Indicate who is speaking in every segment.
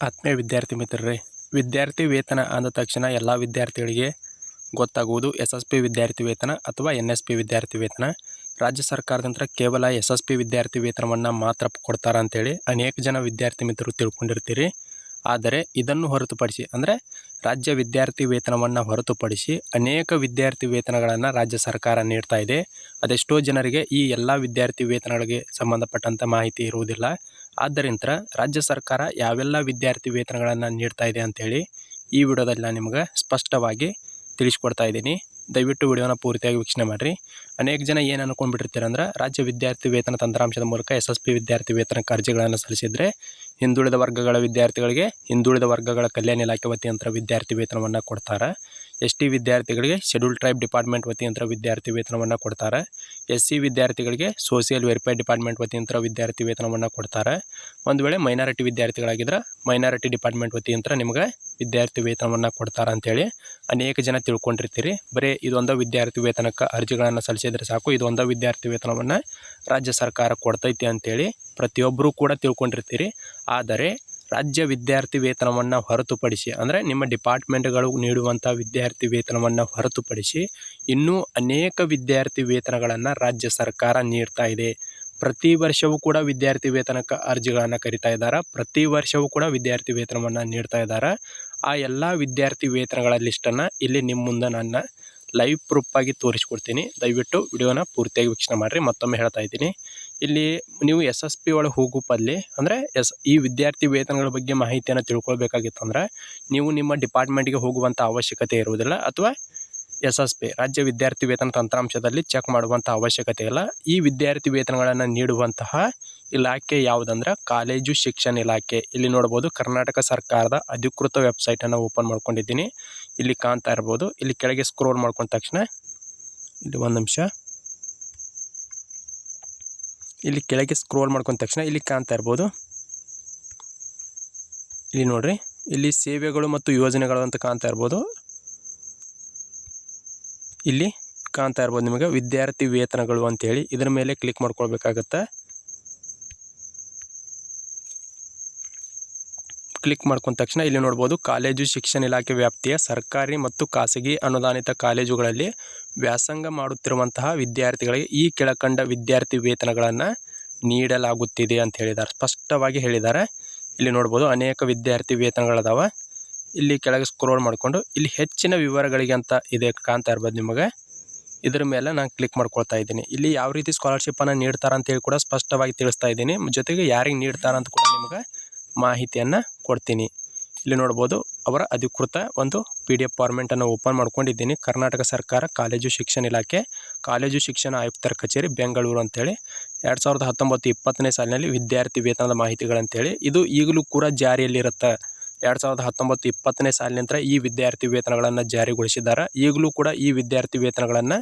Speaker 1: ಆತ್ಮೀಯ ವಿದ್ಯಾರ್ಥಿ ಮಿತ್ರರೇ, ವಿದ್ಯಾರ್ಥಿ ವೇತನ ಅಂದ ತಕ್ಷಣ ಎಲ್ಲ ವಿದ್ಯಾರ್ಥಿಗಳಿಗೆ ಗೊತ್ತಾಗುವುದು ಎಸ್ ಎಸ್ ಪಿ ವಿದ್ಯಾರ್ಥಿ ವೇತನ ಅಥವಾ ಎನ್ ಎಸ್ ಪಿ ವಿದ್ಯಾರ್ಥಿ ವೇತನ. ರಾಜ್ಯ ಸರ್ಕಾರದಿಂದ ಕೇವಲ ಎಸ್ ಎಸ್ ಪಿ ವಿದ್ಯಾರ್ಥಿ ವೇತನವನ್ನು ಮಾತ್ರ ಕೊಡ್ತಾರ ಅಂತೇಳಿ ಅನೇಕ ಜನ ವಿದ್ಯಾರ್ಥಿ ಮಿತ್ರರು ತಿಳ್ಕೊಂಡಿರ್ತೀರಿ. ಆದರೆ ಇದನ್ನು ಹೊರತುಪಡಿಸಿ ಅಂದರೆ ರಾಜ್ಯ ವಿದ್ಯಾರ್ಥಿ ವೇತನವನ್ನು ಹೊರತುಪಡಿಸಿ ಅನೇಕ ವಿದ್ಯಾರ್ಥಿ ವೇತನಗಳನ್ನು ರಾಜ್ಯ ಸರ್ಕಾರ ನೀಡ್ತಾ ಇದೆ. ಅದೆಷ್ಟೋ ಜನರಿಗೆ ಈ ಎಲ್ಲ ವಿದ್ಯಾರ್ಥಿ ವೇತನಗಳಿಗೆ ಸಂಬಂಧಪಟ್ಟಂಥ ಮಾಹಿತಿ ಇರುವುದಿಲ್ಲ. ಆದ್ದರಿಂದ ರಾಜ್ಯ ಸರ್ಕಾರ ಯಾವೆಲ್ಲ ವಿದ್ಯಾರ್ಥಿ ವೇತನಗಳನ್ನು ನೀಡ್ತಾ ಇದೆ ಅಂತೇಳಿ ಈ ವಿಡಿಯೋದಲ್ಲಿ ನಾನು ನಿಮ್ಗೆ ಸ್ಪಷ್ಟವಾಗಿ ತಿಳಿಸ್ಕೊಡ್ತಾ ಇದ್ದೀನಿ. ದಯವಿಟ್ಟು ವಿಡಿಯೋನ ಪೂರ್ತಿಯಾಗಿ ವೀಕ್ಷಣೆ ಮಾಡಿರಿ. ಅನೇಕ ಜನ ಏನು ಅನ್ಕೊಂಡ್ಬಿಟ್ಟಿರ್ತೀರ ಅಂದ್ರೆ ರಾಜ್ಯ ವಿದ್ಯಾರ್ಥಿ ವೇತನ ತಂತ್ರಾಂಶದ ಮೂಲಕ ಎಸ್ ಎಸ್ ಪಿ ವಿದ್ಯಾರ್ಥಿ ವೇತನಕ್ಕೆ ಅರ್ಜಿಗಳನ್ನು ಸಲ್ಲಿಸಿದರೆ ಹಿಂದುಳಿದ ವರ್ಗಗಳ ವಿದ್ಯಾರ್ಥಿಗಳಿಗೆ ಹಿಂದುಳಿದ ವರ್ಗಗಳ ಕಲ್ಯಾಣ ಇಲಾಖೆ ವತಿಯಂತ್ರ ವಿದ್ಯಾರ್ಥಿ ವೇತನವನ್ನು ಕೊಡ್ತಾರೆ. ಎಸ್ ಟಿ ವಿದ್ಯಾರ್ಥಿಗಳಿಗೆ ಶೆಡ್ಯೂಲ್ ಟ್ರೈಬ್ ಡಿಪಾರ್ಟ್ಮೆಂಟ್ ವತಿಯಂತ್ರ ವಿದ್ಯಾರ್ಥಿ ವೇತನವನ್ನು ಕೊಡ್ತಾರೆ. ಎಸ್ ಸಿ ವಿದ್ಯಾರ್ಥಿಗಳಿಗೆ ಸೋಷಿಯಲ್ ವೆರಿಫೈ ಡಿಪಾರ್ಟ್ಮೆಂಟ್ ವತಿಯಂತ್ರ ವಿದ್ಯಾರ್ಥಿ ವೇತನವನ್ನು ಕೊಡ್ತಾರೆ. ಒಂದು ವೇಳೆ ಮೈನಾರಿಟಿ ವಿದ್ಯಾರ್ಥಿಗಳಾಗಿದ್ದರೆ ಮೈನಾರಿಟಿ ಡಿಪಾರ್ಟ್ಮೆಂಟ್ ವತಿಯಂತ್ರ ನಿಮಗೆ ವಿದ್ಯಾರ್ಥಿ ವೇತನವನ್ನು ಕೊಡ್ತಾರೆ ಅಂತೇಳಿ ಅನೇಕ ಜನ ತಿಳ್ಕೊಂಡಿರ್ತೀರಿ. ಬರೀ ಇದೊಂದು ವಿದ್ಯಾರ್ಥಿ ವೇತನಕ್ಕೆ ಅರ್ಜಿಗಳನ್ನು ಸಲ್ಲಿಸಿದ್ರೆ ಸಾಕು, ಇದೊಂದು ವಿದ್ಯಾರ್ಥಿ ವೇತನವನ್ನು ರಾಜ್ಯ ಸರ್ಕಾರ ಕೊಡ್ತೈತಿ ಅಂತೇಳಿ ಪ್ರತಿಯೊಬ್ಬರೂ ಕೂಡ ತಿಳ್ಕೊಂಡಿರ್ತೀರಿ. ಆದರೆ ರಾಜ್ಯ ವಿದ್ಯಾರ್ಥಿ ವೇತನವನ್ನು ಹೊರತುಪಡಿಸಿ, ಅಂದರೆ ನಿಮ್ಮ ಡಿಪಾರ್ಟ್ಮೆಂಟ್ಗಳು ನೀಡುವಂಥ ವಿದ್ಯಾರ್ಥಿ ವೇತನವನ್ನು ಹೊರತುಪಡಿಸಿ, ಇನ್ನೂ ಅನೇಕ ವಿದ್ಯಾರ್ಥಿ ವೇತನಗಳನ್ನು ರಾಜ್ಯ ಸರ್ಕಾರ ನೀಡ್ತಾ ಇದೆ. ಪ್ರತಿ ವರ್ಷವೂ ಕೂಡ ವಿದ್ಯಾರ್ಥಿ ವೇತನಕ್ಕೆ ಅರ್ಜಿಗಳನ್ನು ಕರಿತಾ ಇದ್ದಾರೆ. ಪ್ರತಿ ವರ್ಷವೂ ಕೂಡ ವಿದ್ಯಾರ್ಥಿ ವೇತನವನ್ನು ನೀಡ್ತಾ ಇದ್ದಾರೆ. ಆ ಎಲ್ಲ ವಿದ್ಯಾರ್ಥಿ ವೇತನಗಳ ಲಿಸ್ಟನ್ನು ಇಲ್ಲಿ ನಿಮ್ಮ ಮುಂದೆ ನನ್ನ ಲೈವ್ ಆಗಿ ತೋರಿಸ್ಕೊಡ್ತೀನಿ. ದಯವಿಟ್ಟು ವಿಡಿಯೋನ ಪೂರ್ತಿಯಾಗಿ ವೀಕ್ಷಣೆ ಮಾಡಿರಿ. ಮತ್ತೊಮ್ಮೆ ಹೇಳ್ತಾ ಇದ್ದೀನಿ. ಇಲ್ಲಿ ನೀವು ಎಸ್ ಎಸ್ ಪಿ ಒಳಗೆ ಹೋಗೋ ಬದಲಿ, ಅಂದರೆ ಎಸ್, ಈ ವಿದ್ಯಾರ್ಥಿ ವೇತನಗಳ ಬಗ್ಗೆ ಮಾಹಿತಿಯನ್ನು ತಿಳ್ಕೊಳ್ಬೇಕಾಗಿತ್ತಂದ್ರೆ ನೀವು ನಿಮ್ಮ ಡಿಪಾರ್ಟ್ಮೆಂಟ್ಗೆ ಹೋಗುವಂಥ ಅವಶ್ಯಕತೆ ಇರುವುದಿಲ್ಲ, ಅಥವಾ ಎಸ್ ಎಸ್ ಪಿ ರಾಜ್ಯ ವಿದ್ಯಾರ್ಥಿ ವೇತನ ತಂತ್ರಾಂಶದಲ್ಲಿ ಚೆಕ್ ಮಾಡುವಂಥ ಅವಶ್ಯಕತೆ ಇಲ್ಲ. ಈ ವಿದ್ಯಾರ್ಥಿ ವೇತನಗಳನ್ನು ನೀಡುವಂತಹ ಇಲಾಖೆ ಯಾವುದಂದ್ರೆ, ಕಾಲೇಜು ಶಿಕ್ಷಣ ಇಲಾಖೆ. ಇಲ್ಲಿ ನೋಡ್ಬೋದು, ಕರ್ನಾಟಕ ಸರ್ಕಾರದ ಅಧಿಕೃತ ವೆಬ್ಸೈಟನ್ನು ಓಪನ್ ಮಾಡ್ಕೊಂಡಿದ್ದೀನಿ. ಇಲ್ಲಿ ಕಾಣ್ತಾ ಇರ್ಬೋದು. ಇಲ್ಲಿ ಕೆಳಗೆ ಸ್ಕ್ರೋಲ್ ಮಾಡ್ಕೊಂಡ ತಕ್ಷಣ, ಇಲ್ಲಿ ಒಂದು ನಿಮಿಷ. ಇಲ್ಲಿ ಕೆಳಗೆ ಸ್ಕ್ರೋಲ್ ಮಾಡ್ಕೊಂಡ ತಕ್ಷಣ ಇಲ್ಲಿ ಕಾಣ್ತಾ ಇರ್ಬೋದು. ಇಲ್ಲಿ ನೋಡ್ರಿ, ಇಲ್ಲಿ ಸೇವೆಗಳು ಮತ್ತು ಯೋಜನೆಗಳು ಅಂತ ಕಾಣ್ತಾ ಇರ್ಬೋದು. ಇಲ್ಲಿ ಕಾಣ್ತಾ ಇರ್ಬೋದು ನಿಮಗೆ ವಿದ್ಯಾರ್ಥಿ ವೇತನಗಳು ಅಂತೇಳಿ ಇದರ ಮೇಲೆ ಕ್ಲಿಕ್ ಮಾಡ್ಕೊಳ್ಬೇಕಾಗತ್ತೆ. ಕ್ಲಿಕ್ ಮಾಡ್ಕೊಂಡ ತಕ್ಷಣ ಇಲ್ಲಿ ನೋಡ್ಬೋದು ಕಾಲೇಜು ಶಿಕ್ಷಣ ಇಲಾಖೆ ವ್ಯಾಪ್ತಿಯ ಸರ್ಕಾರಿ ಮತ್ತು ಖಾಸಗಿ ಅನುದಾನಿತ ಕಾಲೇಜುಗಳಲ್ಲಿ ವ್ಯಾಸಂಗ ಮಾಡುತ್ತಿರುವಂತಹ ವಿದ್ಯಾರ್ಥಿಗಳಿಗೆ ಈ ಕೆಳಕಂಡ ವಿದ್ಯಾರ್ಥಿ ವೇತನಗಳನ್ನು ನೀಡಲಾಗುತ್ತಿದೆ ಅಂತ ಹೇಳಿದ್ದಾರೆ. ಸ್ಪಷ್ಟವಾಗಿ ಹೇಳಿದ್ದಾರೆ. ಇಲ್ಲಿ ನೋಡ್ಬೋದು ಅನೇಕ ವಿದ್ಯಾರ್ಥಿ ವೇತನಗಳದಾವ. ಇಲ್ಲಿ ಕೆಳಗೆ ಸ್ಕ್ರೋಲ್ ಮಾಡಿಕೊಂಡು ಇಲ್ಲಿ ಹೆಚ್ಚಿನ ವಿವರಗಳಿಗೆ ಅಂತ ಇದೆ ಕಾಣ್ತಾ ಇರ್ಬೋದು ನಿಮಗೆ. ಇದರ ಮೇಲೆ ನಾನು ಕ್ಲಿಕ್ ಮಾಡ್ಕೊಳ್ತಾ ಇದ್ದೀನಿ. ಇಲ್ಲಿ ಯಾವ ರೀತಿ ಸ್ಕಾಲರ್ಶಿಪ್ಪನ್ನು ನೀಡ್ತಾರೆ ಅಂತೇಳಿ ಕೂಡ ಸ್ಪಷ್ಟವಾಗಿ ತಿಳಿಸ್ತಾ ಇದ್ದೀನಿ. ಜೊತೆಗೆ ಯಾರಿಗೆ ನೀಡ್ತಾರಂತ ಕೂಡ ನಿಮಗೆ ಮಾಹಿತಿಯನ್ನು ಕೊಡ್ತೀನಿ. ಇಲ್ಲಿ ನೋಡ್ಬೋದು ಅವರ ಅಧಿಕೃತ ಒಂದು ಪಿ ಡಿ ಎಫ್ ಫಾರ್ಮೆಂಟನ್ನು ಓಪನ್ ಮಾಡ್ಕೊಂಡಿದ್ದೀನಿ. ಕರ್ನಾಟಕ ಸರ್ಕಾರ ಕಾಲೇಜು ಶಿಕ್ಷಣ ಇಲಾಖೆ, ಕಾಲೇಜು ಶಿಕ್ಷಣ ಆಯುಕ್ತರ ಕಚೇರಿ, ಬೆಂಗಳೂರು ಅಂತೇಳಿ. ಎರಡು ಸಾವಿರದ ಹತ್ತೊಂಬತ್ತು ಇಪ್ಪತ್ತನೇ ಸಾಲಿನಲ್ಲಿ ವಿದ್ಯಾರ್ಥಿ ವೇತನದ ಮಾಹಿತಿಗಳಂತೇಳಿ ಇದು ಈಗಲೂ ಕೂಡ ಜಾರಿಯಲ್ಲಿರುತ್ತೆ ಎರಡು ಸಾವಿರದ ಹತ್ತೊಂಬತ್ತು ಇಪ್ಪತ್ತನೇ ಸಾಲಿನಂತರ ಈ ವಿದ್ಯಾರ್ಥಿ ವೇತನಗಳನ್ನು ಜಾರಿಗೊಳಿಸಿದ್ದಾರೆ. ಈಗಲೂ ಕೂಡ ಈ ವಿದ್ಯಾರ್ಥಿ ವೇತನಗಳನ್ನು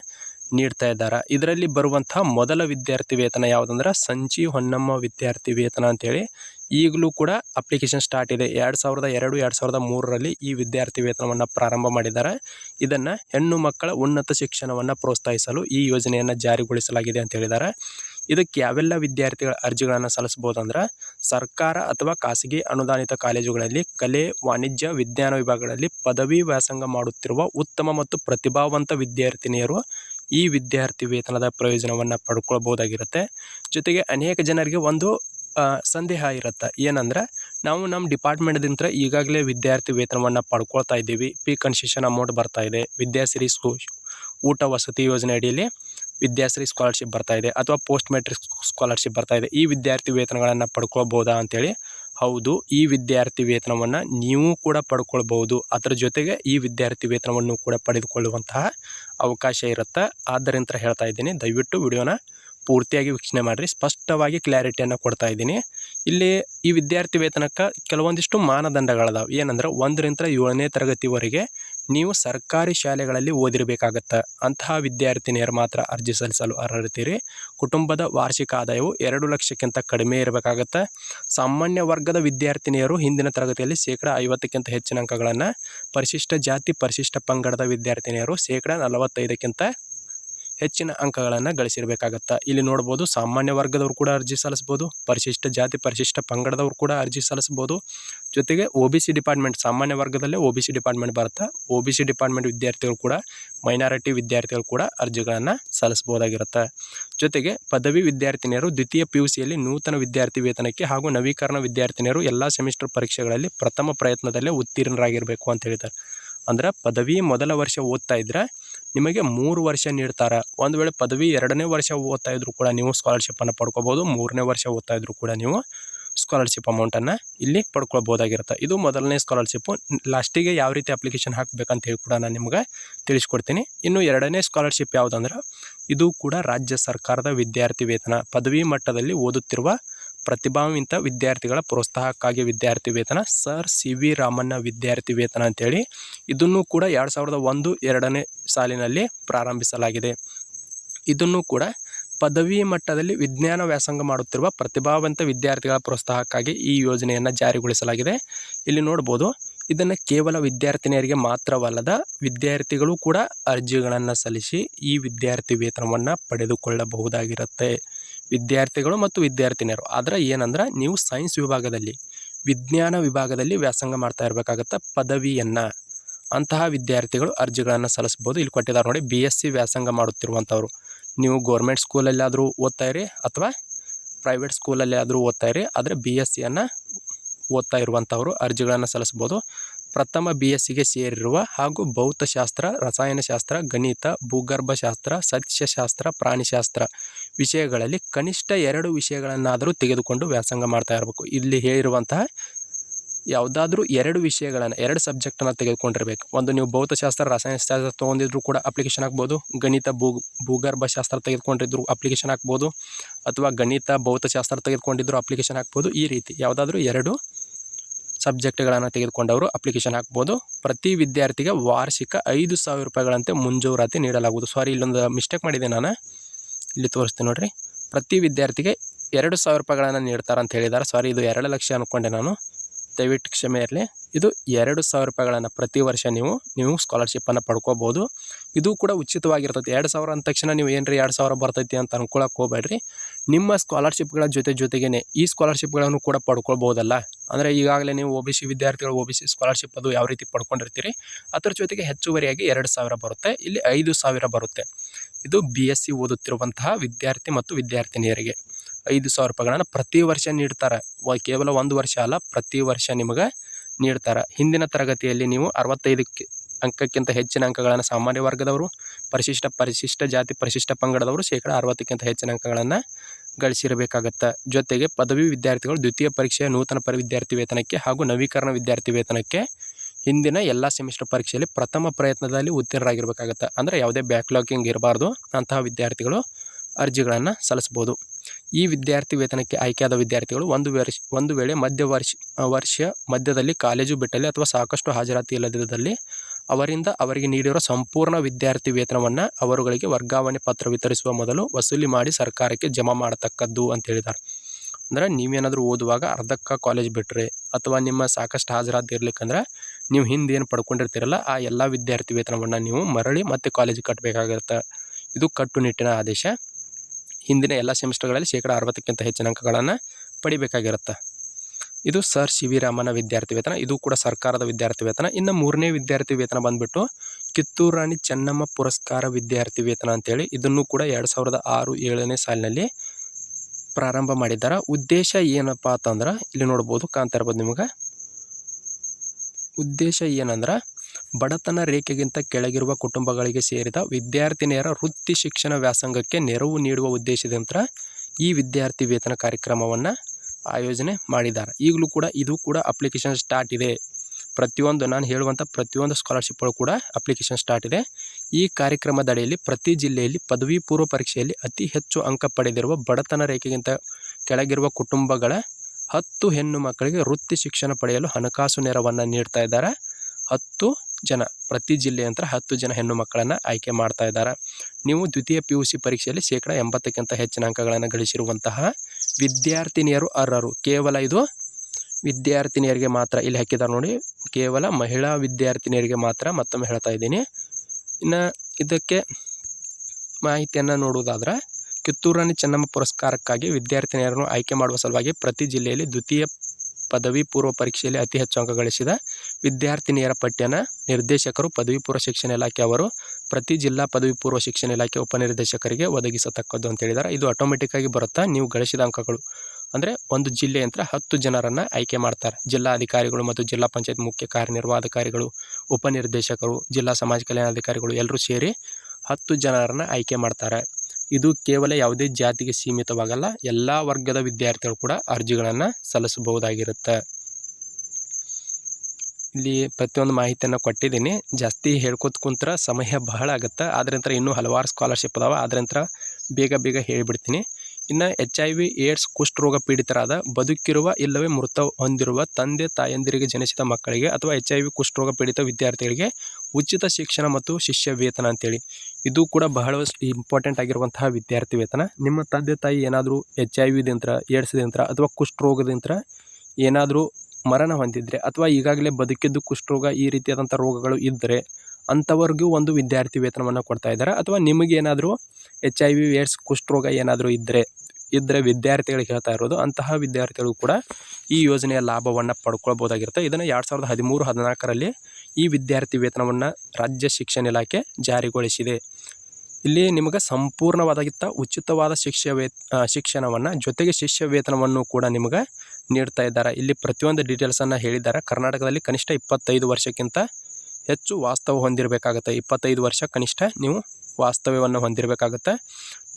Speaker 1: ನೀಡ್ತಾ ಇದ್ದಾರೆ. ಇದರಲ್ಲಿ ಬರುವಂತಹ ಮೊದಲ ವಿದ್ಯಾರ್ಥಿ ವೇತನ ಯಾವುದಂದ್ರೆ ಸಂಚಿ ಹೊನ್ನಮ್ಮ ವಿದ್ಯಾರ್ಥಿ ವೇತನ ಅಂತೇಳಿ. ಈಗಲೂ ಕೂಡ ಅಪ್ಲಿಕೇಶನ್ ಸ್ಟಾರ್ಟ್ ಇದೆ. ಎರಡು ಸಾವಿರದ ಎರಡು ಎರಡು ಸಾವಿರದ ಮೂರರಲ್ಲಿ ಈ ವಿದ್ಯಾರ್ಥಿ ವೇತನವನ್ನು ಪ್ರಾರಂಭ ಮಾಡಿದ್ದಾರೆ. ಇದನ್ನು ಹೆಣ್ಣು ಮಕ್ಕಳ ಉನ್ನತ ಶಿಕ್ಷಣವನ್ನು ಪ್ರೋತ್ಸಾಹಿಸಲು ಈ ಯೋಜನೆಯನ್ನು ಜಾರಿಗೊಳಿಸಲಾಗಿದೆ ಅಂತ ಹೇಳಿದ್ದಾರೆ. ಇದಕ್ಕೆ ಯಾವೆಲ್ಲ ವಿದ್ಯಾರ್ಥಿಗಳ ಅರ್ಜಿಗಳನ್ನು ಸಲ್ಲಿಸ್ಬೋದಂದ್ರೆ ಸರ್ಕಾರ ಅಥವಾ ಖಾಸಗಿ ಅನುದಾನಿತ ಕಾಲೇಜುಗಳಲ್ಲಿ ಕಲೆ, ವಾಣಿಜ್ಯ, ವಿಜ್ಞಾನ ವಿಭಾಗಗಳಲ್ಲಿ ಪದವಿ ವ್ಯಾಸಂಗ ಮಾಡುತ್ತಿರುವ ಉತ್ತಮ ಮತ್ತು ಪ್ರತಿಭಾವಂತ ವಿದ್ಯಾರ್ಥಿನಿಯರು ಈ ವಿದ್ಯಾರ್ಥಿ ವೇತನದ ಪ್ರಯೋಜನವನ್ನು ಪಡ್ಕೊಳ್ಬೋದಾಗಿರುತ್ತೆ ಜೊತೆಗೆ ಅನೇಕ ಜನರಿಗೆ ಒಂದು ಸಂದೇಹ ಇರುತ್ತೆ. ಏನಂದ್ರೆ, ನಾವು ನಮ್ಮ ಡಿಪಾರ್ಟ್ಮೆಂಟ್ದಿಂತ ಈಗಾಗಲೇ ವಿದ್ಯಾರ್ಥಿ ವೇತನವನ್ನು ಪಡ್ಕೊಳ್ತಾ ಇದ್ದೀವಿ. ಪಿ ಕನ್ಸೆಷನ್ ಅಮೌಂಟ್ ಬರ್ತಾ ಇದೆ. ವಿದ್ಯಾಶ್ರೀ ಸ್ಕೂ, ಊಟ ವಸತಿ ಯೋಜನೆ ಅಡಿಯಲ್ಲಿ ವಿದ್ಯಾಶ್ರೀ ಸ್ಕಾಲರ್ಶಿಪ್ ಬರ್ತಾ ಇದೆ ಅಥವಾ ಪೋಸ್ಟ್ ಮೆಟ್ರಿಕ್ ಸ್ಕಾಲರ್ಶಿಪ್ ಬರ್ತಾ ಇದೆ. ಈ ವಿದ್ಯಾರ್ಥಿ ವೇತನಗಳನ್ನು ಪಡ್ಕೊಳ್ಬೋದಾ ಅಂತೇಳಿ, ಹೌದು, ಈ ವಿದ್ಯಾರ್ಥಿ ವೇತನವನ್ನು ನೀವು ಕೂಡ ಪಡ್ಕೊಳ್ಬಹುದು. ಅದರ ಜೊತೆಗೆ ಈ ವಿದ್ಯಾರ್ಥಿ ವೇತನವನ್ನು ಕೂಡ ಪಡೆದುಕೊಳ್ಳುವಂತಹ ಅವಕಾಶ ಇರುತ್ತೆ. ಆದ್ದರಿಂದ ಹೇಳ್ತಾ ಇದ್ದೀನಿ, ದಯವಿಟ್ಟು ವಿಡಿಯೋನ ಪೂರ್ತಿಯಾಗಿ ವೀಕ್ಷಣೆ ಮಾಡಿರಿ. ಸ್ಪಷ್ಟವಾಗಿ ಕ್ಲಾರಿಟಿಯನ್ನು ಕೊಡ್ತಾ ಇದ್ದೀನಿ. ಇಲ್ಲಿ ಈ ವಿದ್ಯಾರ್ಥಿ ವೇತನಕ್ಕೆ ಕೆಲವೊಂದಿಷ್ಟು ಮಾನದಂಡಗಳದಾವೆ. ಏನಂದ್ರೆ ಒಂದರಿಂದ ಏಳನೇ ತರಗತಿವರೆಗೆ ನೀವು ಸರ್ಕಾರಿ ಶಾಲೆಗಳಲ್ಲಿ ಓದಿರಬೇಕಾಗತ್ತೆ. ಅಂತಹ ವಿದ್ಯಾರ್ಥಿನಿಯರು ಮಾತ್ರ ಅರ್ಜಿ ಸಲ್ಲಿಸಲು ಅರ್ಹರಿತೀರಿ ಕುಟುಂಬದ ವಾರ್ಷಿಕ ಆದಾಯವು ಎರಡು ಲಕ್ಷಕ್ಕಿಂತ ಕಡಿಮೆ ಇರಬೇಕಾಗತ್ತೆ. ಸಾಮಾನ್ಯ ವರ್ಗದ ವಿದ್ಯಾರ್ಥಿನಿಯರು ಹಿಂದಿನ ತರಗತಿಯಲ್ಲಿ ಶೇಕಡ ಐವತ್ತಕ್ಕಿಂತ ಹೆಚ್ಚಿನ ಅಂಕಗಳನ್ನು ಪರಿಶಿಷ್ಟ ಜಾತಿ ಪರಿಶಿಷ್ಟ ಪಂಗಡದ ವಿದ್ಯಾರ್ಥಿನಿಯರು ಶೇಕಡ ನಲವತ್ತೈದಕ್ಕಿಂತ ಹೆಚ್ಚಿನ ಅಂಕಗಳನ್ನು ಗಳಿಸಿರಬೇಕಾಗತ್ತೆ. ಇಲ್ಲಿ ನೋಡ್ಬೋದು ಸಾಮಾನ್ಯ ವರ್ಗದವರು ಕೂಡ ಅರ್ಜಿ ಸಲ್ಲಿಸ್ಬೋದು, ಪರಿಶಿಷ್ಟ ಜಾತಿ, ಪರಿಶಿಷ್ಟ ಪಂಗಡದವರು ಕೂಡ ಅರ್ಜಿ ಸಲ್ಲಿಸ್ಬೋದು. ಜೊತೆಗೆ ಒ ಬಿ ಸಿ ಡಿಪಾರ್ಟ್ಮೆಂಟ್, ಸಾಮಾನ್ಯ ವರ್ಗದಲ್ಲೇ ಒ ಬಿ ಸಿ ಡಿಪಾರ್ಟ್ಮೆಂಟ್ ಬರುತ್ತೆ ಒ ಬಿ ಸಿ ಡಿಪಾರ್ಟ್ಮೆಂಟ್ ವಿದ್ಯಾರ್ಥಿಗಳು ಕೂಡ, ಮೈನಾರಿಟಿ ವಿದ್ಯಾರ್ಥಿಗಳು ಕೂಡ ಅರ್ಜಿಗಳನ್ನು ಸಲ್ಲಿಸ್ಬೋದಾಗಿರುತ್ತೆ. ಜೊತೆಗೆ ಪದವಿ ವಿದ್ಯಾರ್ಥಿನಿಯರು ದ್ವಿತೀಯ ಪಿ ಯು ಸಿಯಲ್ಲಿ ನೂತನ ವಿದ್ಯಾರ್ಥಿ ವೇತನಕ್ಕೆ ಹಾಗೂ ನವೀಕರಣ ವಿದ್ಯಾರ್ಥಿನಿಯರು ಎಲ್ಲ ಸೆಮಿಸ್ಟರ್ ಪರೀಕ್ಷೆಗಳಲ್ಲಿ ಪ್ರಥಮ ಪ್ರಯತ್ನದಲ್ಲೇ ಉತ್ತೀರ್ಣರಾಗಿರಬೇಕು ಅಂತ ಹೇಳ್ತಾರೆ. ಅಂದ್ರೆ ಪದವಿ ಮೊದಲ ವರ್ಷ ಓದ್ತಾ ಇದ್ರೆ ನಿಮಗೆ ಮೂರು ವರ್ಷ ನೀಡ್ತಾರೆ. ಒಂದು ವೇಳೆ ಪದವಿ ಎರಡನೇ ವರ್ಷ ಓದ್ತಾ ಇದ್ರು ಕೂಡ ನೀವು ಸ್ಕಾಲರ್ಶಿಪ್ಪನ್ನು ಪಡ್ಕೋಬೋದು. ಮೂರನೇ ವರ್ಷ ಓದ್ತಾ ಇದ್ರು ಕೂಡ ನೀವು ಸ್ಕಾಲರ್ಶಿಪ್ ಅಮೌಂಟನ್ನು ಇಲ್ಲಿ ಪಡ್ಕೊಳ್ಬೋದಾಗಿರುತ್ತೆ. ಇದು ಮೊದಲನೇ ಸ್ಕಾಲರ್ಶಿಪ್ಪು ಲಾಸ್ಟಿಗೆ ಯಾವ ರೀತಿ ಅಪ್ಲಿಕೇಶನ್ ಹಾಕಬೇಕಂತ ಹೇಳಿ ಕೂಡ ನಾನು ನಿಮ್ಗೆ ತಿಳಿಸ್ಕೊಡ್ತೀನಿ. ಇನ್ನು ಎರಡನೇ ಸ್ಕಾಲರ್ಶಿಪ್ ಯಾವುದಂದ್ರೆ, ಇದು ಕೂಡ ರಾಜ್ಯ ಸರ್ಕಾರದ ವಿದ್ಯಾರ್ಥಿ ವೇತನ. ಪದವಿ ಮಟ್ಟದಲ್ಲಿ ಓದುತ್ತಿರುವ ಪ್ರತಿಭಾನ್ವಿತ ವಿದ್ಯಾರ್ಥಿಗಳ ಪ್ರೋತ್ಸಾಹಕ್ಕಾಗಿ ವಿದ್ಯಾರ್ಥಿ ವೇತನ. ಸರ್ ಸಿ ವಿ ರಾಮಣ್ಣ ವಿದ್ಯಾರ್ಥಿ ವೇತನ ಅಂತೇಳಿ ಇದನ್ನು ಕೂಡ ಎರಡು ಸಾವಿರದ ಒಂದು ಎರಡನೇ ಸಾಲಿನಲ್ಲಿ ಪ್ರಾರಂಭಿಸಲಾಗಿದೆ. ಇದನ್ನು ಕೂಡ ಪದವಿ ಮಟ್ಟದಲ್ಲಿ ವಿಜ್ಞಾನ ವ್ಯಾಸಂಗ ಮಾಡುತ್ತಿರುವ ಪ್ರತಿಭಾವಂತ ವಿದ್ಯಾರ್ಥಿಗಳ ಪ್ರೋತ್ಸಾಹಕ್ಕಾಗಿ ಈ ಯೋಜನೆಯನ್ನು ಜಾರಿಗೊಳಿಸಲಾಗಿದೆ. ಇಲ್ಲಿ ನೋಡ್ಬೋದು, ಇದನ್ನು ಕೇವಲ ವಿದ್ಯಾರ್ಥಿನಿಯರಿಗೆ ಮಾತ್ರವಲ್ಲದ ವಿದ್ಯಾರ್ಥಿಗಳು ಕೂಡ ಅರ್ಜಿಗಳನ್ನು ಸಲ್ಲಿಸಿ ಈ ವಿದ್ಯಾರ್ಥಿ ವೇತನವನ್ನು ಪಡೆದುಕೊಳ್ಳಬಹುದಾಗಿರುತ್ತೆ. ವಿದ್ಯಾರ್ಥಿಗಳು ಮತ್ತು ವಿದ್ಯಾರ್ಥಿನಿಯರು. ಆದರೆ ಏನಂದ್ರೆ ನೀವು ಸೈನ್ಸ್ ವಿಭಾಗದಲ್ಲಿ, ವಿಜ್ಞಾನ ವಿಭಾಗದಲ್ಲಿ ವ್ಯಾಸಂಗ ಮಾಡ್ತಾ ಇರಬೇಕಾಗತ್ತೆ ಪದವಿಯನ್ನು. ಅಂತಹ ವಿದ್ಯಾರ್ಥಿಗಳು ಅರ್ಜಿಗಳನ್ನು ಸಲ್ಲಿಸ್ಬೋದು ಇಲ್ಲಿ ಕೊಟ್ಟಿದ್ದಾರೆ ನೋಡಿ ಬಿ ಎಸ್ ಸಿ ವ್ಯಾಸಂಗ ಮಾಡುತ್ತಿರುವಂಥವ್ರು. ನೀವು ಗೌರ್ಮೆಂಟ್ ಸ್ಕೂಲಲ್ಲಾದರೂ ಓದ್ತಾ ಇರಿ ಅಥವಾ ಪ್ರೈವೇಟ್ ಸ್ಕೂಲಲ್ಲಿ ಆದರೂ ಓದ್ತಾ ಇರಿ, ಆದರೆ ಬಿ ಎಸ್ ಸಿಯನ್ನು ಓದ್ತಾ ಇರುವಂಥವರು ಅರ್ಜಿಗಳನ್ನು ಸಲ್ಲಿಸ್ಬೋದು ಪ್ರಥಮ ಬಿ ಎಸ್ ಸಿಗೆ ಸೇರಿರುವ ಹಾಗೂ ಭೌತಶಾಸ್ತ್ರ, ರಸಾಯನಶಾಸ್ತ್ರ, ಗಣಿತ, ಭೂಗರ್ಭಶಾಸ್ತ್ರ, ಸಸ್ಯಶಾಸ್ತ್ರ, ಪ್ರಾಣಿಶಾಸ್ತ್ರ ವಿಷಯಗಳಲ್ಲಿ ಕನಿಷ್ಠ ಎರಡು ವಿಷಯಗಳನ್ನಾದರೂ ತೆಗೆದುಕೊಂಡು ವ್ಯಾಸಂಗ ಮಾಡ್ತಾ ಇರಬೇಕು. ಇಲ್ಲಿ ಹೇಳಿರುವಂತಹ ಯಾವುದಾದ್ರೂ ಎರಡು ವಿಷಯಗಳನ್ನು, ಎರಡು ಸಬ್ಜೆಕ್ಟನ್ನು ತೆಗೆದುಕೊಂಡಿರಬೇಕು. ಒಂದು ನೀವು ಭೌತಶಾಸ್ತ್ರ, ರಸಾಯನಶಾಸ್ತ್ರ ತೊಗೊಂಡಿದ್ರು ಕೂಡ ಅಪ್ಲಿಕೇಶನ್ ಹಾಕ್ಬೋದು. ಗಣಿತ, ಭೂ, ಭೂಗರ್ಭಶಾಸ್ತ್ರ ತೆಗೆದುಕೊಂಡಿದ್ರು ಅಪ್ಲಿಕೇಶನ್ ಹಾಕ್ಬೋದು. ಅಥವಾ ಗಣಿತ, ಭೌತಶಾಸ್ತ್ರ ತೆಗೆದುಕೊಂಡಿದ್ರು ಅಪ್ಲಿಕೇಶನ್ ಹಾಕ್ಬೋದು. ಈ ರೀತಿ ಯಾವುದಾದ್ರೂ ಎರಡು ಸಬ್ಜೆಕ್ಟ್ಗಳನ್ನು ತೆಗೆದುಕೊಂಡವರು ಅಪ್ಲಿಕೇಶನ್ ಹಾಕ್ಬೋದು. ಪ್ರತಿ ವಿದ್ಯಾರ್ಥಿಗೆ ವಾರ್ಷಿಕ ಐದು ಸಾವಿರ ರೂಪಾಯಿಗಳಂತೆ ಮುಂಜೂರಾತಿ ನೀಡಲಾಗುವುದು. ಸಾರಿ ಇಲ್ಲೊಂದು ಮಿಸ್ಟೇಕ್ ಮಾಡಿದೆ ನಾನು. ಇಲ್ಲಿ ತೋರಿಸ್ತೀನಿ ನೋಡಿರಿ. ಪ್ರತಿ ವಿದ್ಯಾರ್ಥಿಗೆ ಎರಡು ಸಾವಿರ ರೂಪಾಯಿಗಳನ್ನು ನೀಡ್ತಾರೆ ಅಂತ ಹೇಳಿದ್ದಾರೆ. ಸಾರಿ ಇದು ಎರಡು ಲಕ್ಷ ಅಂದ್ಕೊಂಡೆ ನಾನು. ದಯವಿಟ್ಟು ಕ್ಷಮೆ ಇರಲಿ. ಇದು ಎರಡು ಸಾವಿರ ರೂಪಾಯಿಗಳನ್ನು ಪ್ರತಿ ವರ್ಷ ನೀವು ನೀವು ಸ್ಕಾಲರ್ಶಿಪ್ಪನ್ನು ಪಡ್ಕೋಬೋದು. ಇದು ಕೂಡ ಉಚಿತವಾಗಿರ್ತೈತಿ. ಎರಡು ಸಾವಿರ ಅಂದ ತಕ್ಷಣ ನೀವು ಏನ್ರಿ ಎರಡು ಸಾವಿರ ಬರ್ತೈತಿ ಅಂತ ಅನ್ಕೊಳಕ್ಕೆ ಹೋಗ್ಬೇಡ್ರಿ. ನಿಮ್ಮ ಸ್ಕಾಲರ್ಶಿಪ್ಗಳ ಜೊತೆ ಜೊತೆಗೇ ಈ ಸ್ಕಾಲರ್ಶಿಪ್ಗಳನ್ನು ಕೂಡ ಪಡ್ಕೊಳ್ಬೋದಲ್ಲ. ಅಂದರೆ ಈಗಾಗಲೇ ನೀವು ಒ ಬಿ ಸಿ ವಿದ್ಯಾರ್ಥಿಗಳು ಒ ಬಿ ಸಿ ಸ್ಕಾಲರ್ಶಿಪ್ ಅದು ಯಾವ ರೀತಿ ಪಡ್ಕೊಂಡಿರ್ತೀರಿ, ಅದರ ಜೊತೆಗೆ ಹೆಚ್ಚುವರಿಯಾಗಿ ಎರಡು ಸಾವಿರ ಬರುತ್ತೆ. ಇಲ್ಲಿ ಐದು ಸಾವಿರ ಬರುತ್ತೆ. ಇದು ಬಿ ಎಸ್ ಸಿ ಓದುತ್ತಿರುವಂತಹ ವಿದ್ಯಾರ್ಥಿ ಮತ್ತು ವಿದ್ಯಾರ್ಥಿನಿಯರಿಗೆ. ಐದು ಸಾವಿರ ರೂಪಾಯಿಗಳನ್ನು ಪ್ರತಿ ವರ್ಷ ನೀಡ್ತಾರೆ. ಕೇವಲ ಒಂದು ವರ್ಷ ಅಲ್ಲ, ಪ್ರತಿ ವರ್ಷ ನಿಮಗೆ ನೀಡ್ತಾರೆ. ಹಿಂದಿನ ತರಗತಿಯಲ್ಲಿ ನೀವು ಅರವತ್ತೈದಕ್ಕೆ ಅಂಕಕ್ಕಿಂತ ಹೆಚ್ಚಿನ ಅಂಕಗಳನ್ನು ಸಾಮಾನ್ಯ ವರ್ಗದವರು, ಪರಿಶಿಷ್ಟ ಪರಿಶಿಷ್ಟ ಜಾತಿ, ಪರಿಶಿಷ್ಟ ಪಂಗಡದವರು ಶೇಕಡ ಅರವತ್ತಕ್ಕಿಂತ ಹೆಚ್ಚಿನ ಅಂಕಗಳನ್ನು ಗಳಿಸಿರಬೇಕಾಗತ್ತೆ. ಜೊತೆಗೆ ಪದವಿ ವಿದ್ಯಾರ್ಥಿಗಳು ದ್ವಿತೀಯ ಪರೀಕ್ಷೆಯ ನೂತನ ಪರಿ ವಿದ್ಯಾರ್ಥಿ ವೇತನಕ್ಕೆ ಹಾಗೂ ನವೀಕರಣ ವಿದ್ಯಾರ್ಥಿ ವೇತನಕ್ಕೆ ಹಿಂದಿನ ಎಲ್ಲ ಸೆಮಿಸ್ಟರ್ ಪರೀಕ್ಷೆಯಲ್ಲಿ ಪ್ರಥಮ ಪ್ರಯತ್ನದಲ್ಲಿ ಉತ್ತೀರ್ಣರಾಗಿರ್ಬೇಕಾಗತ್ತೆ. ಅಂದರೆ ಯಾವುದೇ ಬ್ಯಾಕ್ಲಾಗಿಂಗ್ ಇರಬಾರ್ದು. ಅಂತಹ ವಿದ್ಯಾರ್ಥಿಗಳು ಅರ್ಜಿಗಳನ್ನು ಸಲ್ಲಿಸ್ಬೋದು ಈ ವಿದ್ಯಾರ್ಥಿ ವೇತನಕ್ಕೆ ಆಯ್ಕೆಯಾದ ವಿದ್ಯಾರ್ಥಿಗಳು ಒಂದು ವರ್ಷ, ಒಂದು ವೇಳೆ ಮಧ್ಯ ವರ್ಷ ವರ್ಷ ಮಧ್ಯದಲ್ಲಿ ಕಾಲೇಜು ಬಿಟ್ಟಲ್ಲಿ ಅಥವಾ ಸಾಕಷ್ಟು ಹಾಜರಾತಿ ಇಲ್ಲದಿದ್ದಲ್ಲಿ ಅವರಿಂದ ಅವರಿಗೆ ನೀಡಿರುವ ಸಂಪೂರ್ಣ ವಿದ್ಯಾರ್ಥಿ ವೇತನವನ್ನು ಅವರುಗಳಿಗೆ ವರ್ಗಾವಣೆ ಪತ್ರ ವಿತರಿಸುವ ಮೊದಲು ವಸೂಲಿ ಮಾಡಿ ಸರ್ಕಾರಕ್ಕೆ ಜಮಾ ಮಾಡತಕ್ಕದ್ದು ಅಂತ ಹೇಳಿದ್ದಾರೆ. ಅಂದರೆ ನೀವೇನಾದರೂ ಓದುವಾಗ ಅರ್ಧಕ್ಕ ಕಾಲೇಜ್ ಬಿಟ್ಟರೆ ಅಥವಾ ನಿಮ್ಮ ಸಾಕಷ್ಟು ಹಾಜರಾತಿ ಇರ್ಲಿಕ್ಕಂದ್ರೆ ನೀವು ಹಿಂದೆ ಏನು ಪಡ್ಕೊಂಡಿರ್ತೀರಲ್ಲ, ಆ ಎಲ್ಲ ವಿದ್ಯಾರ್ಥಿ ವೇತನವನ್ನು ನೀವು ಮರಳಿ ಮತ್ತೆ ಕಾಲೇಜಿಗೆ ಕಟ್ಟಬೇಕಾಗಿರುತ್ತೆ ಇದು ಕಟ್ಟುನಿಟ್ಟಿನ ಆದೇಶ. ಹಿಂದಿನ ಎಲ್ಲ ಸೆಮಿಸ್ಟರ್ಗಳಲ್ಲಿ ಶೇಕಡ ಅರವತ್ತಕ್ಕಿಂತ ಹೆಚ್ಚಿನ ಅಂಕಗಳನ್ನು ಪಡಿಬೇಕಾಗಿರುತ್ತೆ. ಇದು ಸರ್ ಸಿ ವಿ ರಾಮನ ವಿದ್ಯಾರ್ಥಿ ವೇತನ, ಇದು ಕೂಡ ಸರ್ಕಾರದ ವಿದ್ಯಾರ್ಥಿ ವೇತನ. ಇನ್ನು ಮೂರನೇ ವಿದ್ಯಾರ್ಥಿ ವೇತನ ಬಂದ್ಬಿಟ್ಟು ಕಿತ್ತೂರು ರಾಣಿ ಚೆನ್ನಮ್ಮ ಪುರಸ್ಕಾರ ವಿದ್ಯಾರ್ಥಿ ವೇತನ ಅಂತೇಳಿ ಇದನ್ನು ಕೂಡ ಎರಡು ಸಾವಿರದ ಆರು ಏಳನೇ ಸಾಲಿನಲ್ಲಿ ಪ್ರಾರಂಭ ಮಾಡಿದ್ದಾರೆ. ಉದ್ದೇಶ ಏನಪ್ಪ ಅಂತಂದ್ರೆ, ಇಲ್ಲಿ ನೋಡ್ಬೋದು, ಕಾಣ್ತಾ ಇರ್ಬೋದು ನಿಮಗೆ. ಉದ್ದೇಶ ಏನಂದ್ರೆ ಬಡತನ ರೇಖೆಗಿಂತ ಕೆಳಗಿರುವ ಕುಟುಂಬಗಳಿಗೆ ಸೇರಿದ ವಿದ್ಯಾರ್ಥಿನಿಯರ ವೃತ್ತಿ ಶಿಕ್ಷಣ ವ್ಯಾಸಂಗಕ್ಕೆ ನೆರವು ನೀಡುವ ಉದ್ದೇಶದಿಂದ ಈ ವಿದ್ಯಾರ್ಥಿ ವೇತನ ಕಾರ್ಯಕ್ರಮವನ್ನು ಆಯೋಜನೆ ಮಾಡಿದ್ದಾರೆ ಈಗಲೂ ಕೂಡ ಇದು ಕೂಡ ಅಪ್ಲಿಕೇಶನ್ ಸ್ಟಾರ್ಟ್ ಇದೆ. ಪ್ರತಿಯೊಂದು ನಾನು ಹೇಳುವಂಥ ಪ್ರತಿಯೊಂದು ಸ್ಕಾಲರ್ಶಿಪ್ಗಳು ಕೂಡ ಅಪ್ಲಿಕೇಶನ್ ಸ್ಟಾರ್ಟ್ ಇದೆ. ಈ ಕಾರ್ಯಕ್ರಮದ ಅಡಿಯಲ್ಲಿ ಪ್ರತಿ ಜಿಲ್ಲೆಯಲ್ಲಿ ಪದವಿ ಪೂರ್ವ ಪರೀಕ್ಷೆಯಲ್ಲಿ ಅತಿ ಹೆಚ್ಚು ಅಂಕ ಪಡೆದಿರುವ ಬಡತನ ರೇಖೆಗಿಂತ ಕೆಳಗಿರುವ ಕುಟುಂಬಗಳ ಹತ್ತು ಹೆಣ್ಣು ಮಕ್ಕಳಿಗೆ ವೃತ್ತಿ ಶಿಕ್ಷಣ ಪಡೆಯಲು ಹಣಕಾಸು ನೆರವನ್ನು ನೀಡ್ತಾ ಇದ್ದಾರೆ. ಹತ್ತು ಜನ, ಪ್ರತಿ ಜಿಲ್ಲೆ ಅಂತ ಹತ್ತು ಜನ ಹೆಣ್ಣು ಮಕ್ಕಳನ್ನು ಆಯ್ಕೆ ಮಾಡ್ತಾ ಇದ್ದಾರೆ. ನೀವು ದ್ವಿತೀಯ ಪಿ ಯು ಸಿ ಪರೀಕ್ಷೆಯಲ್ಲಿ ಶೇಕಡ ಎಂಬತ್ತಕ್ಕಿಂತ ಹೆಚ್ಚಿನ ಅಂಕಗಳನ್ನು ಗಳಿಸಿರುವಂತಹ ವಿದ್ಯಾರ್ಥಿನಿಯರು ಅರ್ಹರು. ಕೇವಲ ಇದು ವಿದ್ಯಾರ್ಥಿನಿಯರಿಗೆ ಮಾತ್ರ ಇಲ್ಲಿ ಹಾಕಿದ್ದಾರೆ ನೋಡಿ. ಕೇವಲ ಮಹಿಳಾ ವಿದ್ಯಾರ್ಥಿನಿಯರಿಗೆ ಮಾತ್ರ ಮತ್ತೊಮ್ಮೆ ಹೇಳ್ತಾ ಇದ್ದೀನಿ. ಇನ್ನು ಇದಕ್ಕೆ ಮಾಹಿತಿಯನ್ನು ನೋಡುವುದಾದ್ರೆ ಕಿತ್ತೂರು ರಾಣಿ ಚೆನ್ನಮ್ಮ ಪುರಸ್ಕಾರಕ್ಕಾಗಿ ವಿದ್ಯಾರ್ಥಿನಿಯರನ್ನು ಆಯ್ಕೆ ಮಾಡುವ ಸಲುವಾಗಿ ಪ್ರತಿ ಜಿಲ್ಲೆಯಲ್ಲಿ ದ್ವಿತೀಯ ಪದವಿ ಪೂರ್ವ ಪರೀಕ್ಷೆಯಲ್ಲಿ ಅತಿ ಹೆಚ್ಚು ಅಂಕ ಗಳಿಸಿದ ವಿದ್ಯಾರ್ಥಿನಿಯರ ಪಟ್ಟಿಯನ್ನು ನಿರ್ದೇಶಕರು, ಪದವಿ ಪೂರ್ವ ಶಿಕ್ಷಣ ಇಲಾಖೆ ಅವರು ಪ್ರತಿ ಜಿಲ್ಲಾ ಪದವಿ ಪೂರ್ವ ಶಿಕ್ಷಣ ಇಲಾಖೆ ಉಪನಿರ್ದೇಶಕರಿಗೆ ಒದಗಿಸತಕ್ಕದ್ದು ಅಂತ ಹೇಳಿದ್ದಾರೆ. ಇದು ಆಟೋಮೆಟಿಕ್ ಆಗಿ ಬರುತ್ತಾ? ನೀವು ಗಳಿಸಿದ ಅಂಕಗಳು. ಅಂದರೆ ಒಂದು ಜಿಲ್ಲೆಯಂತ್ರ ಹತ್ತು ಜನರನ್ನು ಆಯ್ಕೆ ಮಾಡ್ತಾರೆ. ಜಿಲ್ಲಾ ಅಧಿಕಾರಿಗಳು ಮತ್ತು ಜಿಲ್ಲಾ ಪಂಚಾಯತ್ ಮುಖ್ಯ ಕಾರ್ಯನಿರ್ವಾಹಕಾರಿಗಳು ಉಪನಿರ್ದೇಶಕರು, ಜಿಲ್ಲಾ ಸಮಾಜ ಕಲ್ಯಾಣಾಧಿಕಾರಿಗಳು ಎಲ್ಲರೂ ಸೇರಿ ಹತ್ತು ಜನರನ್ನು ಆಯ್ಕೆ ಮಾಡ್ತಾರೆ. ಇದು ಕೇವಲ ಯಾವುದೇ ಜಾತಿಗೆ ಸೀಮಿತವಾಗಲ್ಲ, ಎಲ್ಲ ವರ್ಗದ ವಿದ್ಯಾರ್ಥಿಗಳು ಕೂಡ ಅರ್ಜಿಗಳನ್ನು ಸಲ್ಲಿಸಬಹುದಾಗಿರುತ್ತೆ. ಇಲ್ಲಿ ಪ್ರತಿಯೊಂದು ಮಾಹಿತಿಯನ್ನು ಕೊಟ್ಟಿದ್ದೀನಿ. ಜಾಸ್ತಿ ಹೇಳ್ಕೊತ ಕುಂತ್ರ ಸಮಯ ಬಹಳ ಆಗುತ್ತೆ. ಆದ್ರಂತ್ರ ಇನ್ನೂ ಹಲವಾರು ಸ್ಕಾಲರ್ಶಿಪ್ ಅದಾವ. ನಂತರ ಬೇಗ ಬೇಗ ಹೇಳಿಬಿಡ್ತೀನಿ. ಇನ್ನು ಎಚ್ ಐ ವಿ ಏಡ್ಸ್ ಕುಷ್ಠರೋಗ ಪೀಡಿತರಾದ, ಬದುಕಿರುವ ಇಲ್ಲವೇ ಮೃತ ಹೊಂದಿರುವ ತಂದೆ ತಾಯಂದಿರಿಗೆ ಜನಿಸಿದ ಮಕ್ಕಳಿಗೆ ಅಥವಾ ಎಚ್ ಐ ವಿ ಕುಷ್ಠರೋಗ ಪೀಡಿತ ವಿದ್ಯಾರ್ಥಿಗಳಿಗೆ ಉಚಿತ ಶಿಕ್ಷಣ ಮತ್ತು ಶಿಷ್ಯ ವೇತನ ಅಂತೇಳಿ. ಇದು ಕೂಡ ಬಹಳಷ್ಟು ಇಂಪಾರ್ಟೆಂಟ್ ಆಗಿರುವಂತಹ ವಿದ್ಯಾರ್ಥಿ ವೇತನ. ನಿಮ್ಮ ತಂದೆ ತಾಯಿ ಏನಾದರೂ ಎಚ್ ಐ ವಿದಿಂತ್ರ ಏಡ್ಸ್ದಿಂತ್ರ ಅಥವಾ ಕುಷ್ಠರೋಗದಿಂತ್ರ ಏನಾದರೂ ಮರಣ ಹೊಂದಿದ್ರೆ ಅಥವಾ ಈಗಾಗಲೇ ಬದುಕಿದ್ದು ಕುಷ್ಠರೋಗ ಈ ರೀತಿಯಾದಂಥ ರೋಗಗಳು ಇದ್ದರೆ ಅಂಥವರಿಗೂ ಒಂದು ವಿದ್ಯಾರ್ಥಿ ವೇತನವನ್ನು ಕೊಡ್ತಾ ಇದ್ದಾರೆ. ಅಥವಾ ನಿಮಗೇನಾದರೂ ಎಚ್ ಐ ವಿ ಏಡ್ಸ್ ಕುಷ್ಠರೋಗ ಏನಾದರೂ ಇದ್ದರೆ ಇದ್ದರೆ ವಿದ್ಯಾರ್ಥಿಗಳಿಗೆ ಹೇಳ್ತಾ ಇರೋದು, ಅಂತಹ ವಿದ್ಯಾರ್ಥಿಗಳು ಕೂಡ ಈ ಯೋಜನೆಯ ಲಾಭವನ್ನು ಪಡ್ಕೊಳ್ಬೋದಾಗಿರುತ್ತೆ. ಇದನ್ನು ಎರಡು ಸಾವಿರದ ಹದಿಮೂರು, ಹದಿನಾಲ್ಕರಲ್ಲಿ ಈ ವಿದ್ಯಾರ್ಥಿ ವೇತನವನ್ನು ರಾಜ್ಯ ಶಿಕ್ಷಣ ಇಲಾಖೆ ಜಾರಿಗೊಳಿಸಿದೆ. ಇಲ್ಲಿ ನಿಮಗೆ ಸಂಪೂರ್ಣವಾದಾಗಿತ್ತ ಉಚಿತವಾದ ಶಿಕ್ಷೆ ವೇ ಶಿಕ್ಷಣವನ್ನು ಜೊತೆಗೆ ಶಿಷ್ಯ ವೇತನವನ್ನು ಕೂಡ ನಿಮಗೆ ನೀಡ್ತಾ ಇದ್ದಾರೆ. ಇಲ್ಲಿ ಪ್ರತಿಯೊಂದು ಡೀಟೇಲ್ಸನ್ನು ಹೇಳಿದ್ದಾರೆ. ಕರ್ನಾಟಕದಲ್ಲಿ ಕನಿಷ್ಠ ಇಪ್ಪತ್ತೈದು ವರ್ಷಕ್ಕಿಂತ ಹೆಚ್ಚು ವಾಸ್ತವ ಹೊಂದಿರಬೇಕಾಗುತ್ತೆ. ಇಪ್ಪತ್ತೈದು ವರ್ಷ ಕನಿಷ್ಠ ನೀವು ವಾಸ್ತವ್ಯವನ್ನು ಹೊಂದಿರಬೇಕಾಗುತ್ತೆ.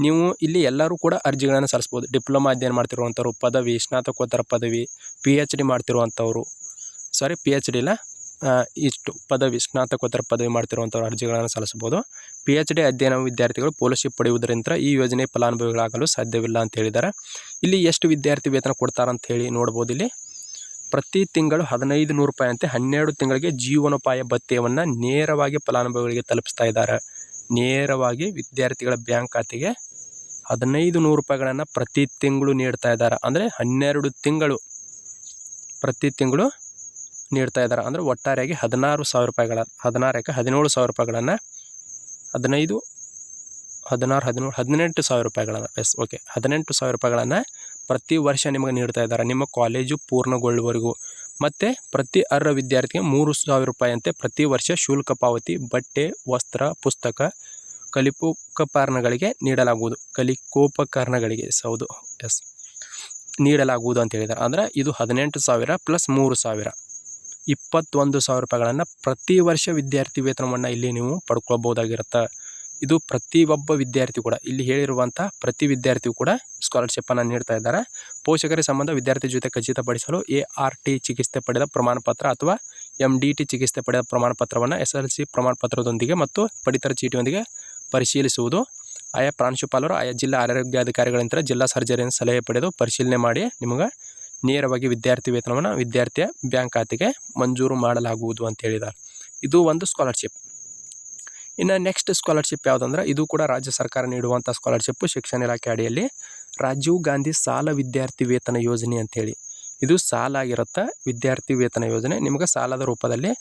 Speaker 1: ನೀವು ಇಲ್ಲಿ ಎಲ್ಲರೂ ಕೂಡ ಅರ್ಜಿಗಳನ್ನು ಸಲ್ಲಿಸ್ಬೋದು ಡಿಪ್ಲೊಮಾ ಅಧ್ಯಯನ ಮಾಡ್ತಿರುವಂಥವ್ರು, ಪದವಿ, ಸ್ನಾತಕೋತ್ತರ ಪದವಿ ಪಿ ಎಚ್ ಡಿ ಮಾಡ್ತಿರುವಂಥವ್ರು ಸಾರಿ ಪಿ ಎಚ್ ಡಿ ಇಷ್ಟು ಪದವಿ, ಸ್ನಾತಕೋತ್ತರ ಪದವಿ ಮಾಡ್ತಿರುವಂಥವ್ರು ಅರ್ಜಿಗಳನ್ನು ಸಲ್ಲಿಸ್ಬೋದು ಪಿ ಎಚ್ ಡಿ ಅಧ್ಯಯನ ವಿದ್ಯಾರ್ಥಿಗಳು ಪೋಲರ್ಶಿಪ್ ಪಡೆಯುವುದರಿಂದ ಈ ಯೋಜನೆ ಫಲಾನುಭವಿಗಳಾಗಲು ಸಾಧ್ಯವಿಲ್ಲ ಅಂತ ಹೇಳಿದ್ದಾರೆ. ಇಲ್ಲಿ ಎಷ್ಟು ವಿದ್ಯಾರ್ಥಿ ವೇತನ ಕೊಡ್ತಾರಂತ ಹೇಳಿ ನೋಡ್ಬೋದು ಇಲ್ಲಿ. ಪ್ರತಿ ತಿಂಗಳು ಹದಿನೈದು ನೂರು ರೂಪಾಯಿ ಅಂತೆ ಹನ್ನೆರಡು ತಿಂಗಳಿಗೆ ಜೀವನೋಪಾಯ ಭತ್ಯವನ್ನು ನೇರವಾಗಿ ಫಲಾನುಭವಿಗಳಿಗೆ ತಲುಪಿಸ್ತಾ ಇದ್ದಾರೆ. ನೇರವಾಗಿ ವಿದ್ಯಾರ್ಥಿಗಳ ಬ್ಯಾಂಕ್ ಖಾತೆಗೆ ಹದಿನೈದು ನೂರು ರೂಪಾಯಿಗಳನ್ನು ಪ್ರತಿ ತಿಂಗಳು ನೀಡ್ತಾ ಇದ್ದಾರೆ. ಅಂದರೆ ಹನ್ನೆರಡು ತಿಂಗಳು ಪ್ರತಿ ತಿಂಗಳು ನೀಡ್ತಾ ಇದ್ದಾರೆ. ಅಂದರೆ ಒಟ್ಟಾರೆಯಾಗಿ ಹದಿನಾರು ಸಾವಿರ ರೂಪಾಯಿಗಳ, ಹದಿನಾರಕ್ಕೆ ಹದಿನೇಳು ಸಾವಿರ ರೂಪಾಯಿಗಳನ್ನು ಹದಿನೈದು, ಹದಿನಾರು, ಹದಿನೇಳು, ಹದಿನೆಂಟು ಸಾವಿರ ರೂಪಾಯಿಗಳನ್ನು. Yes, okay. ಹದಿನೆಂಟು ಸಾವಿರ ರೂಪಾಯಿಗಳನ್ನು ಪ್ರತಿ ವರ್ಷ ನಿಮಗೆ ನೀಡ್ತಾ ಇದ್ದಾರೆ. ನಿಮ್ಮ ಕಾಲೇಜು ಪೂರ್ಣಗೊಳ್ಳುವವರೆಗೂ. ಮತ್ತು ಪ್ರತಿ ಅರ್ಹ ವಿದ್ಯಾರ್ಥಿಗೆ ಮೂರು ಸಾವಿರ ರೂಪಾಯಿಯಂತೆ ಪ್ರತಿ ವರ್ಷ ಶುಲ್ಕ ಪಾವತಿ, ಬಟ್ಟೆ, ವಸ್ತ್ರ, ಪುಸ್ತಕ, ಕಲಿಪೋಪಕರಣಗಳಿಗೆ ನೀಡಲಾಗುವುದು. ಕಲಿಕೋಪಕರಣಗಳಿಗೆ, ಎಸ್, ಹೌದು. ಎಸ್, ನೀಡಲಾಗುವುದು ಅಂತ ಹೇಳಿದ್ದಾರೆ. ಅಂದರೆ ಇದು ಹದಿನೆಂಟು ಸಾವಿರ ಪ್ಲಸ್ ಮೂರು ಸಾವಿರ. ಇಪ್ಪತ್ತೊಂದು ಸಾವಿರ ರೂಪಾಯಿಗಳನ್ನು ಪ್ರತಿ ವರ್ಷ ವಿದ್ಯಾರ್ಥಿ ವೇತನವನ್ನು ಇಲ್ಲಿ ನೀವು ಪಡ್ಕೊಳ್ಬೋದಾಗಿರುತ್ತೆ ಇದು ಪ್ರತಿಯೊಬ್ಬ ವಿದ್ಯಾರ್ಥಿ ಕೂಡ, ಇಲ್ಲಿ ಹೇಳಿರುವಂಥ ಪ್ರತಿ ವಿದ್ಯಾರ್ಥಿಯು ಕೂಡ ಸ್ಕಾಲರ್ಶಿಪ್ಪನ್ನು ನೀಡ್ತಾ ಇದ್ದಾರೆ. ಪೋಷಕರ ಸಂಬಂಧ ವಿದ್ಯಾರ್ಥಿ ಜೊತೆ ಖಚಿತಪಡಿಸಲು ಎ ಆರ್ ಟಿ ಚಿಕಿತ್ಸೆ ಪಡೆದ ಪ್ರಮಾಣಪತ್ರ ಅಥವಾ ಎಂ ಡಿ ಟಿ ಚಿಕಿತ್ಸೆ ಪಡೆದ ಪ್ರಮಾಣಪತ್ರವನ್ನು ಎಸ್ ಎಲ್ ಸಿ ಪ್ರಮಾಣಪತ್ರದೊಂದಿಗೆ ಮತ್ತು ಪಡಿತರ ಚೀಟಿಯೊಂದಿಗೆ ಪರಿಶೀಲಿಸುವುದು. ಆಯಾ ಪ್ರಾಂಶುಪಾಲರು, ಆಯಾ ಜಿಲ್ಲಾ ಆರೋಗ್ಯಾಧಿಕಾರಿಗಳಿಂದ ಜಿಲ್ಲಾ ಸರ್ಜರಿಯನ್ನು ಸಲಹೆ ಪಡೆದು ಪರಿಶೀಲನೆ ಮಾಡಿ ನಿಮಗೆ ನೇರವಾಗಿ ವಿದ್ಯಾರ್ಥಿ ವೇತನವನ್ನು ವಿದ್ಯಾರ್ಥಿಯ ಬ್ಯಾಂಕ್ ಖಾತೆಗೆ ಮಂಜೂರು ಮಾಡಲಾಗುವುದು ಅಂತ ಹೇಳಿದ್ದಾರೆ ಇದು ಒಂದು ಸ್ಕಾಲರ್ಶಿಪ್ ಇನ್ನು ನೆಕ್ಸ್ಟ್ ಸ್ಕಾಲರ್ಶಿಪ್ ಯಾವುದಂದ್ರೆ ಇದು ಕೂಡ ರಾಜ್ಯ ಸರ್ಕಾರ ನೀಡುವಂಥ ಸ್ಕಾಲರ್ಶಿಪ್ ಶಿಕ್ಷಣ ಇಲಾಖೆ ಅಡಿಯಲ್ಲಿ ರಾಜೀವ್ ಗಾಂಧಿ ಸಾಲ ವಿದ್ಯಾರ್ಥಿ ವೇತನ ಯೋಜನೆ ಅಂಥೇಳಿ ಇದು ಸಾಲ ಆಗಿರುತ್ತೆ ವಿದ್ಯಾರ್ಥಿ ವೇತನ ಯೋಜನೆ ನಿಮಗೆ ಸಾಲದ ರೂಪದಲ್ಲಿ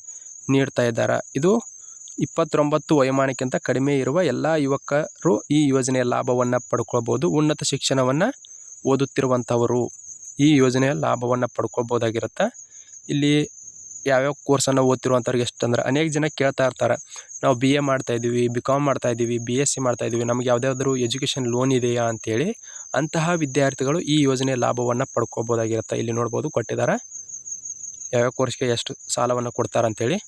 Speaker 1: ನೀಡ್ತಾ ಇದ್ದಾರೆ. ಇದು ಇಪ್ಪತ್ತೊಂಬತ್ತು ವಯೋಮಾನಕ್ಕಿಂತ ಕಡಿಮೆ ಇರುವ ಎಲ್ಲ ಯುವಕರು ಈ ಯೋಜನೆಯ ಲಾಭವನ್ನು ಪಡ್ಕೊಳ್ಬೋದು ಉನ್ನತ ಶಿಕ್ಷಣವನ್ನು ಓದುತ್ತಿರುವಂಥವರು ಈ ಯೋಜನೆಯ ಲಾಭವನ್ನು ಪಡ್ಕೊಳ್ಬೋದಾಗಿರುತ್ತೆ. ಇಲ್ಲಿ ಯಾವ್ಯಾವ ಕೋರ್ಸನ್ನು ಓದ್ತಿರುವಂಥವ್ರಿಗೆ ಎಷ್ಟು ಅಂದ್ರೆ ಅನೇಕ ಜನ ಕೇಳ್ತಾ ಇರ್ತಾರೆ. ನಾವು ಬಿ ಎ ಮಾಡ್ತಾ ಇದ್ದೀವಿ ಬಿ ಕಾಮ್ ಮಾಡ್ತಾ ಇದ್ದೀವಿ ಬಿ ಎಸ್ ಸಿ ಮಾಡ್ತಾ ಇದ್ದೀವಿ, ನಮಗೆ ಯಾವುದಾದ್ರೂ ಎಜುಕೇಷನ್ ಲೋನ್ ಇದೆಯಾ ಅಂಥೇಳಿ ಅಂತಹ ವಿದ್ಯಾರ್ಥಿಗಳು ಈ ಯೋಜನೆಯ ಲಾಭವನ್ನು ಪಡ್ಕೋಬೋದಾಗಿರುತ್ತೆ ಇಲ್ಲಿ ನೋಡ್ಬೋದು ಕೊಟ್ಟಿದ್ದಾರೆ. ಯಾವ್ಯಾವ ಕೋರ್ಸ್ಗೆ ಎಷ್ಟು ಸಾಲವನ್ನು ಕೊಡ್ತಾರೆ ಅಂತೇಳಿ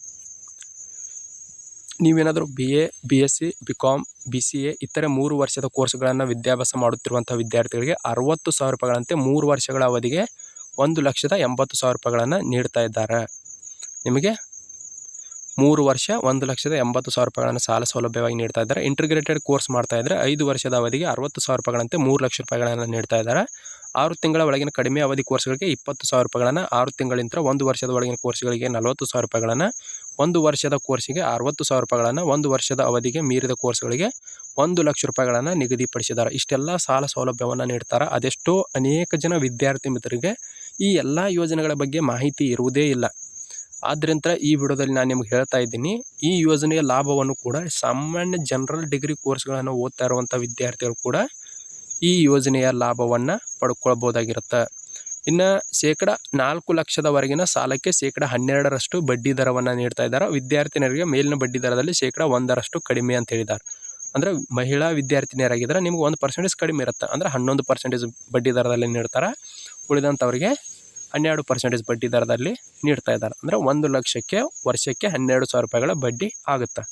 Speaker 1: ನೀವೇನಾದರೂ B A B S C B com B C A ಇತರೆ ಮೂರು ವರ್ಷದ ಕೋರ್ಸ್ಗಳನ್ನು ವಿದ್ಯಾಭ್ಯಾಸ ಮಾಡುತ್ತಿರುವಂಥ ವಿದ್ಯಾರ್ಥಿಗಳಿಗೆ ಅರವತ್ತು ಸಾವಿರ ರೂಪಾಯಿಗಳಂತೆ ಮೂರು ವರ್ಷಗಳ ಅವಧಿಗೆ ಒಂದು ಲಕ್ಷದ ಎಂಬತ್ತು ಸಾವಿರ ರೂಪಾಯಿಗಳನ್ನು ನೀಡ್ತಾ ಇದ್ದಾರೆ. ನಿಮಗೆ ಮೂರು ವರ್ಷ ಒಂದು ಲಕ್ಷದ ಎಂಬತ್ತು ಸಾವಿರ ರೂಪಾಯಿಗಳನ್ನು ಸಾಲ ಸೌಲಭ್ಯವಾಗಿ ನೀಡ್ತಾ ಇದ್ದಾರೆ. ಇಂಟಿಗ್ರೇಟೆಡ್ ಕೋರ್ಸ್ ಮಾಡ್ತಾ ಇದ್ದರೆ ಐದು ವರ್ಷದ ಅವಧಿಗೆ ಅರವತ್ತು ಸಾವಿರ ರೂಪಾಯಿಗಳಂತೆ ಮೂರು ಲಕ್ಷ ರೂಪಾಯಿಗಳನ್ನು ನೀಡ್ತಾ ಇದ್ದಾರೆ. ಆರು ತಿಂಗಳ ಒಳಗಿನ ಕಡಿಮೆ ಅವಧಿ ಕೋರ್ಸ್ಗಳಿಗೆ ಇಪ್ಪತ್ತು ಸಾವಿರ ರೂಪಾಯಿಗಳನ್ನು ಆರು ತಿಂಗಳಿಂದ ಒಂದು ವರ್ಷದ ಒಳಗಿನ ಕೋರ್ಸ್ಗಳಿಗೆ ನಲವತ್ತು ಸಾವಿರ ರೂಪಾಯಿಗಳನ್ನು ಒಂದು ವರ್ಷದ ಕೋರ್ಸಿಗೆ ಅರವತ್ತು ಸಾವಿರ ರೂಪಾಯಿಗಳನ್ನು ಒಂದು ವರ್ಷದ ಅವಧಿಗೆ ಮೀರಿದ ಕೋರ್ಸ್ಗಳಿಗೆ ಒಂದು ಲಕ್ಷ ರೂಪಾಯಿಗಳನ್ನು ನಿಗದಿಪಡಿಸಿದ್ದಾರೆ. ಇಷ್ಟೆಲ್ಲ ಸಾಲ ಸೌಲಭ್ಯವನ್ನು ನೀಡ್ತಾರೆ. ಅದೆಷ್ಟೋ ಅನೇಕ ಜನ ವಿದ್ಯಾರ್ಥಿ ಮಿತ್ರರಿಗೆ ಈ ಎಲ್ಲ ಯೋಜನೆಗಳ ಬಗ್ಗೆ ಮಾಹಿತಿ ಇರುವುದೇ ಇಲ್ಲ. ಆದ್ದರಿಂದ ಈ ವಿಡಿಯೋದಲ್ಲಿ ನಾನು ನಿಮ್ಗೆ ಹೇಳ್ತಾ ಇದ್ದೀನಿ, ಈ ಯೋಜನೆಯ ಲಾಭವನ್ನು ಕೂಡ ಸಾಮಾನ್ಯ ಜನರಲ್ ಡಿಗ್ರಿ ಕೋರ್ಸ್ಗಳನ್ನು ಓದ್ತಾ ಇರುವಂಥ ವಿದ್ಯಾರ್ಥಿಗಳು ಕೂಡ ಈ ಯೋಜನೆಯ ಲಾಭವನ್ನು ಪಡ್ಕೊಳ್ಬೋದಾಗಿರುತ್ತೆ. ಇನ್ನು ಶೇಕಡ ನಾಲ್ಕು ಲಕ್ಷದವರೆಗಿನ ಸಾಲಕ್ಕೆ ಶೇಕಡ ಹನ್ನೆರಡರಷ್ಟು ಬಡ್ಡಿ ದರವನ್ನು ನೀಡ್ತಾ ಇದ್ದಾರೆ. ವಿದ್ಯಾರ್ಥಿನಿಯರಿಗೆ ಮೇಲಿನ ಬಡ್ಡಿ ದರದಲ್ಲಿ ಶೇಕಡ ಒಂದರಷ್ಟು ಕಡಿಮೆ ಅಂತ ಹೇಳಿದ್ದಾರೆ. ಅಂದರೆ ಮಹಿಳಾ ವಿದ್ಯಾರ್ಥಿನಿಯರಾಗಿದ್ದರೆ ನಿಮ್ಗೆ ಒಂದು ಪರ್ಸೆಂಟೇಜ್ ಕಡಿಮೆ ಇರುತ್ತೆ. ಅಂದರೆ ಹನ್ನೊಂದು ಪರ್ಸೆಂಟೇಜ್ ಬಡ್ಡಿ ದರದಲ್ಲಿ ನೀಡ್ತಾರೆ. ಉಳಿದಂಥವ್ರಿಗೆ ಹನ್ನೆರಡು ಪರ್ಸೆಂಟೇಜ್ ಬಡ್ಡಿ ದರದಲ್ಲಿ ನೀಡ್ತಾ ಇದ್ದಾರೆ. ಅಂದರೆ ಒಂದು ಲಕ್ಷಕ್ಕೆ ವರ್ಷಕ್ಕೆ ಹನ್ನೆರಡು ಸಾವಿರ ರೂಪಾಯಿಗಳ ಬಡ್ಡಿ ಆಗುತ್ತೆ.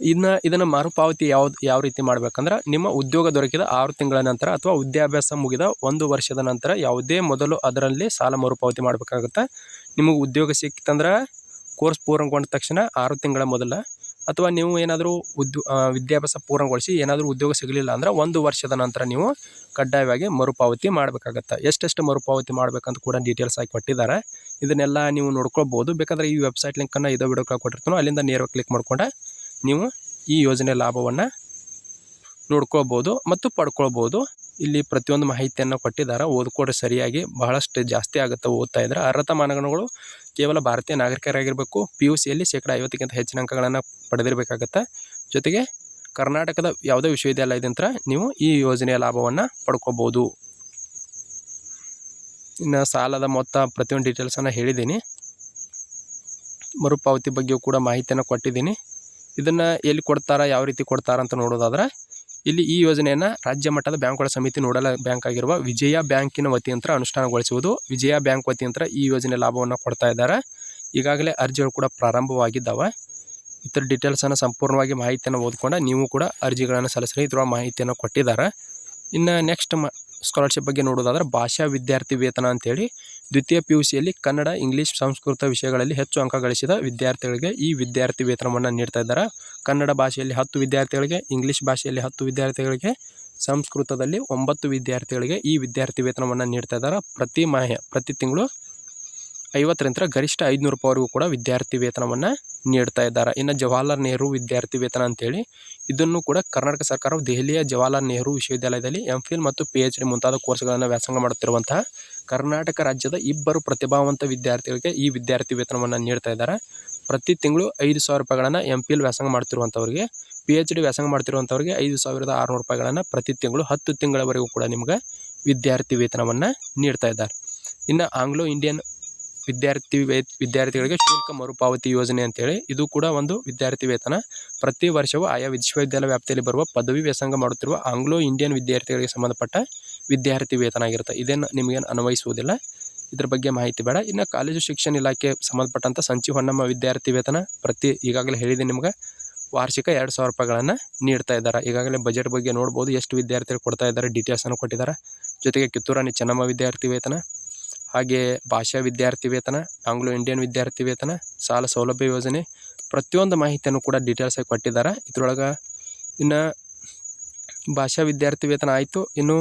Speaker 1: ಇನ್ನು ಇದನ್ನು ಮರುಪಾವತಿ ಯಾವ್ದು, ಯಾವ ರೀತಿ ಮಾಡ್ಬೇಕಂದ್ರೆ ನಿಮ್ಮ ಉದ್ಯೋಗ ದೊರಕಿದ ಆರು ತಿಂಗಳ ನಂತರ ಅಥವಾ ವಿದ್ಯಾಭ್ಯಾಸ ಮುಗಿದ ಒಂದು ವರ್ಷದ ನಂತರ ಯಾವುದೇ ಮೊದಲು ಅದರಲ್ಲಿ ಸಾಲ ಮರುಪಾವತಿ ಮಾಡಬೇಕಾಗುತ್ತೆ? ನಿಮಗೆ ಉದ್ಯೋಗ ಸಿಕ್ಕಿತಂದ್ರೆ ಕೋರ್ಸ್ ಪೂರ್ಣಗೊಂಡ ತಕ್ಷಣ ಆರು ತಿಂಗಳ ಮೊದಲ ಅಥವಾ ನೀವು ಏನಾದರೂ ಉದ್ಯೋ ವಿದ್ಯಾಭ್ಯಾಸ ಪೂರ್ಣಗೊಳಿಸಿ ಏನಾದರೂ ಉದ್ಯೋಗ ಸಿಗಲಿಲ್ಲ ಅಂದ್ರೆ ಒಂದು ವರ್ಷದ ನಂತರ ನೀವು ಕಡ್ಡಾಯವಾಗಿ ಮರುಪಾವತಿ ಮಾಡಬೇಕಾಗತ್ತೆ? ಎಷ್ಟೆಷ್ಟು ಮರುಪಾವತಿ ಮಾಡಬೇಕಂತ ಕೂಡ ಡೀಟೇಲ್ಸ್ ಹಾಕಿ ಕೊಟ್ಟಿದ್ದಾರೆ. ಇದನ್ನೆಲ್ಲ ನೀವು ನೋಡ್ಕೊಳ್ಬೋದು. ಬೇಕಾದರೆ ಈ ವೆಬ್ಸೈಟ್ ಲಿಂಕನ್ನು ಇದೇ ವಿಡಿಯೋ ಕೊಟ್ಟಿರ್ತೀನೋ ಅಲ್ಲಿಂದ ನೇರವಾಗಿ ಕ್ಲಿಕ್ ಮಾಡ್ಕೊಂಡು ನೀವು ಈ ಯೋಜನೆ ಲಾಭವನ್ನು ನೋಡ್ಕೊಳ್ಬೋದು ಮತ್ತು ಪಡ್ಕೊಳ್ಬೋದು ಇಲ್ಲಿ ಪ್ರತಿಯೊಂದು ಮಾಹಿತಿಯನ್ನು ಕೊಟ್ಟಿದ್ದಾರೆ. ಓದ್ಕೊಡ್ರೆ ಸರಿಯಾಗಿ ಬಹಳಷ್ಟು ಜಾಸ್ತಿ ಆಗುತ್ತೆ ಓದ್ತಾ ಇದ್ರೆ. ಅರ್ಹತಾ ಮಾನಗಣಗಳು ಕೇವಲ ಭಾರತೀಯ ನಾಗರಿಕರಾಗಿರಬೇಕು. ಪಿ ಯು ಸಿಯಲ್ಲಿ ಶೇಕಡ ಐವತ್ತಕ್ಕಿಂತ ಹೆಚ್ಚಿನ ಅಂಕಗಳನ್ನು ಪಡೆದಿರಬೇಕಾಗತ್ತೆ. ಜೊತೆಗೆ ಕರ್ನಾಟಕದ ಯಾವುದೇ ವಿಶ್ವವಿದ್ಯಾಲಯದಿಂದ ನೀವು ಈ ಯೋಜನೆಯ ಲಾಭವನ್ನು ಪಡ್ಕೋಬೋದು. ಇನ್ನು ಸಾಲದ ಮೊತ್ತ ಪ್ರತಿಯೊಂದು ಡೀಟೇಲ್ಸನ್ನು ಹೇಳಿದ್ದೀನಿ. ಮರುಪಾವತಿ ಬಗ್ಗೆಯೂ ಕೂಡ ಮಾಹಿತಿಯನ್ನು ಕೊಟ್ಟಿದ್ದೀನಿ. ಇದನ್ನು ಎಲ್ಲಿ ಕೊಡ್ತಾರಾ, ಯಾವ ರೀತಿ ಕೊಡ್ತಾರ ಅಂತ ನೋಡೋದಾದ್ರೆ, ಇಲ್ಲಿ ಈ ಯೋಜನೆಯನ್ನು ರಾಜ್ಯ ಮಟ್ಟದ ಬ್ಯಾಂಕ್ಗಳ ಸಮಿತಿ ನೋಡಲ ಬ್ಯಾಂಕ್ ಆಗಿರುವ ವಿಜಯ ಬ್ಯಾಂಕಿನ ವತಿಯಂತ್ರ ಅನುಷ್ಠಾನಗೊಳಿಸುವುದು. ವಿಜಯ ಬ್ಯಾಂಕ್ ವತಿಯಂತ್ರ ಈ ಯೋಜನೆ ಲಾಭವನ್ನು ಕೊಡ್ತಾ ಇದ್ದಾರೆ. ಈಗಾಗಲೇ ಅರ್ಜಿಗಳು ಕೂಡ ಪ್ರಾರಂಭವಾಗಿದ್ದಾವೆ. ಇತರ ಡೀಟೇಲ್ಸನ್ನು ಸಂಪೂರ್ಣವಾಗಿ ಮಾಹಿತಿಯನ್ನು ಓದ್ಕೊಂಡು ನೀವು ಕೂಡ ಅರ್ಜಿಗಳನ್ನು ಸಲ್ಲಿಸಿರಿ, ಇದರ ಮಾಹಿತಿಯನ್ನು ಕೊಟ್ಟಿದ್ದಾರೆ. ಇನ್ನು ನೆಕ್ಸ್ಟ್ ಮ ಸ್ಕಾಲರ್ಶಿಪ್ ಬಗ್ಗೆ ನೋಡೋದಾದ್ರೆ ಭಾಷಾ ವಿದ್ಯಾರ್ಥಿ ವೇತನ ಅಂತೇಳಿ ದ್ವಿತೀಯ ಪಿ ಯು ಸಿಯಲ್ಲಿ ಕನ್ನಡ, ಇಂಗ್ಲೀಷ್, ಸಂಸ್ಕೃತ ವಿಷಯಗಳಲ್ಲಿ ಹೆಚ್ಚು ಅಂಕ ಗಳಿಸಿದ ವಿದ್ಯಾರ್ಥಿಗಳಿಗೆ ಈ ವಿದ್ಯಾರ್ಥಿ ವೇತನವನ್ನು ನೀಡ್ತಾ ಇದ್ದಾರೆ. ಕನ್ನಡ ಭಾಷೆಯಲ್ಲಿ ಹತ್ತು ವಿದ್ಯಾರ್ಥಿಗಳಿಗೆ, ಇಂಗ್ಲೀಷ್ ಭಾಷೆಯಲ್ಲಿ ಹತ್ತು ವಿದ್ಯಾರ್ಥಿಗಳಿಗೆ, ಸಂಸ್ಕೃತದಲ್ಲಿ ಒಂಬತ್ತು ವಿದ್ಯಾರ್ಥಿಗಳಿಗೆ ಈ ವಿದ್ಯಾರ್ಥಿ ವೇತನವನ್ನು ನೀಡ್ತಾ ಇದ್ದಾರೆ. ಪ್ರತಿ ಮಾಹೆ, ಪ್ರತಿ ತಿಂಗಳು ಐವತ್ತರಿಂದ ಗರಿಷ್ಠ ಐದುನೂರು ರೂಪಾಯಿವರೆಗೂ ಕೂಡ ವಿದ್ಯಾರ್ಥಿ ವೇತನವನ್ನು ನೀಡ್ತಾ ಇದ್ದಾರೆ. ಇನ್ನು ಜವಾಹರ್ಲಾಲ್ ನೆಹರು ವಿದ್ಯಾರ್ಥಿ ವೇತನ ಅಂತೇಳಿ, ಇದನ್ನು ಕೂಡ ಕರ್ನಾಟಕ ಸರ್ಕಾರವು ದೆಹಲಿಯ ಜವಾಹರ್ಲಾಲ್ ನೆಹರು ವಿಶ್ವವಿದ್ಯಾಲಯದಲ್ಲಿ ಎಂ ಫಿಲ್ ಮತ್ತು ಪಿ ಎಚ್ ಡಿ ಮುಂತಾದ ಕೋರ್ಸ್ಗಳನ್ನು ವ್ಯಾಸಂಗ ಮಾಡುತ್ತಿರುವಂತಹ ಕರ್ನಾಟಕ ರಾಜ್ಯದ ಇಬ್ಬರು ಪ್ರತಿಭಾವಂತ ವಿದ್ಯಾರ್ಥಿಗಳಿಗೆ ಈ ವಿದ್ಯಾರ್ಥಿ ವೇತನವನ್ನು ನೀಡ್ತಾ ಇದ್ದಾರೆ. ಪ್ರತಿ ತಿಂಗಳು ಐದು ಸಾವಿರ ರೂಪಾಯಿಗಳನ್ನು ಎಂ ಪಿ ಎಲ್ ವ್ಯಾಸಂಗ ಮಾಡ್ತಿರುವಂಥವ್ರಿಗೆ ಪಿ ಎಚ್ ಡಿ ವ್ಯಾಸಂಗ ಮಾಡ್ತಿರುವಂಥವ್ರಿಗೆ ಐದು ಸಾವಿರದ ಆರುನೂರು ರೂಪಾಯಿಗಳನ್ನು ಪ್ರತಿ ತಿಂಗಳು ಹತ್ತು ತಿಂಗಳವರೆಗೂ ಕೂಡ ನಿಮ್ಗೆ ವಿದ್ಯಾರ್ಥಿ ವೇತನವನ್ನು ನೀಡ್ತಾ ಇದ್ದಾರೆ. ಇನ್ನು ಆಂಗ್ಲೋ ಇಂಡಿಯನ್ ವಿದ್ಯಾರ್ಥಿ ವೇ, ವಿದ್ಯಾರ್ಥಿಗಳಿಗೆ ಶುಲ್ಕ ಮರುಪಾವತಿ ಯೋಜನೆ ಅಂತೇಳಿ ಇದು ಕೂಡ ಒಂದು ವಿದ್ಯಾರ್ಥಿ ವೇತನ. ಪ್ರತಿ ವರ್ಷವೂ ಆಯಾ ವಿಶ್ವವಿದ್ಯಾಲಯ ವ್ಯಾಪ್ತಿಯಲ್ಲಿ ಬರುವ ಪದವಿ ವ್ಯಾಸಂಗ ಮಾಡುತ್ತಿರುವ ಆಂಗ್ಲೋ ಇಂಡಿಯನ್ ವಿದ್ಯಾರ್ಥಿಗಳಿಗೆ ಸಂಬಂಧಪಟ್ಟ ವಿದ್ಯಾರ್ಥಿ ವೇತನ ಆಗಿರುತ್ತೆ. ಇದೇನು ನಿಮಗೇನು ಅನ್ವಯಿಸುವುದಿಲ್ಲ. ಇದ್ರ ಬಗ್ಗೆ ಮಾಹಿತಿ ಬೇಡ. ಇನ್ನು ಕಾಲೇಜು ಶಿಕ್ಷಣ ಇಲಾಖೆ ಸಂಬಂಧಪಟ್ಟಂಥ ಸಂಚಿ ಹೊನ್ನಮ್ಮ ವಿದ್ಯಾರ್ಥಿ ವೇತನ ಪ್ರತಿ ಈಗಾಗಲೇ ಹೇಳಿದೆ ನಿಮ್ಗೆ. ವಾರ್ಷಿಕ ಎರಡು ಸಾವಿರ ರೂಪಾಯಿಗಳನ್ನು ನೀಡ್ತಾ ಇದ್ದಾರೆ. ಈಗಾಗಲೇ ಬಜೆಟ್ ಬಗ್ಗೆ ನೋಡ್ಬೋದು. ಎಷ್ಟು ವಿದ್ಯಾರ್ಥಿಗಳು ಕೊಡ್ತಾ ಇದ್ದಾರೆ ಡೀಟೇಲ್ಸನ್ನು ಕೊಟ್ಟಿದ್ದಾರೆ. ಜೊತೆಗೆ ಕಿತ್ತೂರಾಣಿ ಚೆನ್ನಮ್ಮ ವಿದ್ಯಾರ್ಥಿ ವೇತನ, ಹಾಗೆ ಭಾಷಾ ವಿದ್ಯಾರ್ಥಿ ವೇತನ, ಆಂಗ್ಲೋ ಇಂಡಿಯನ್ ವಿದ್ಯಾರ್ಥಿ ವೇತನ, ಸಾಲ ಸೌಲಭ್ಯ ಯೋಜನೆ ಪ್ರತಿಯೊಂದು ಮಾಹಿತಿಯನ್ನು ಕೂಡ ಡೀಟೇಲ್ಸ್ ಆಗಿ ಕೊಟ್ಟಿದ್ದಾರೆ. ಇದರೊಳಗೆ ಇನ್ನು ಭಾಷಾ ವಿದ್ಯಾರ್ಥಿ ವೇತನ ಆಯಿತು. ಇನ್ನು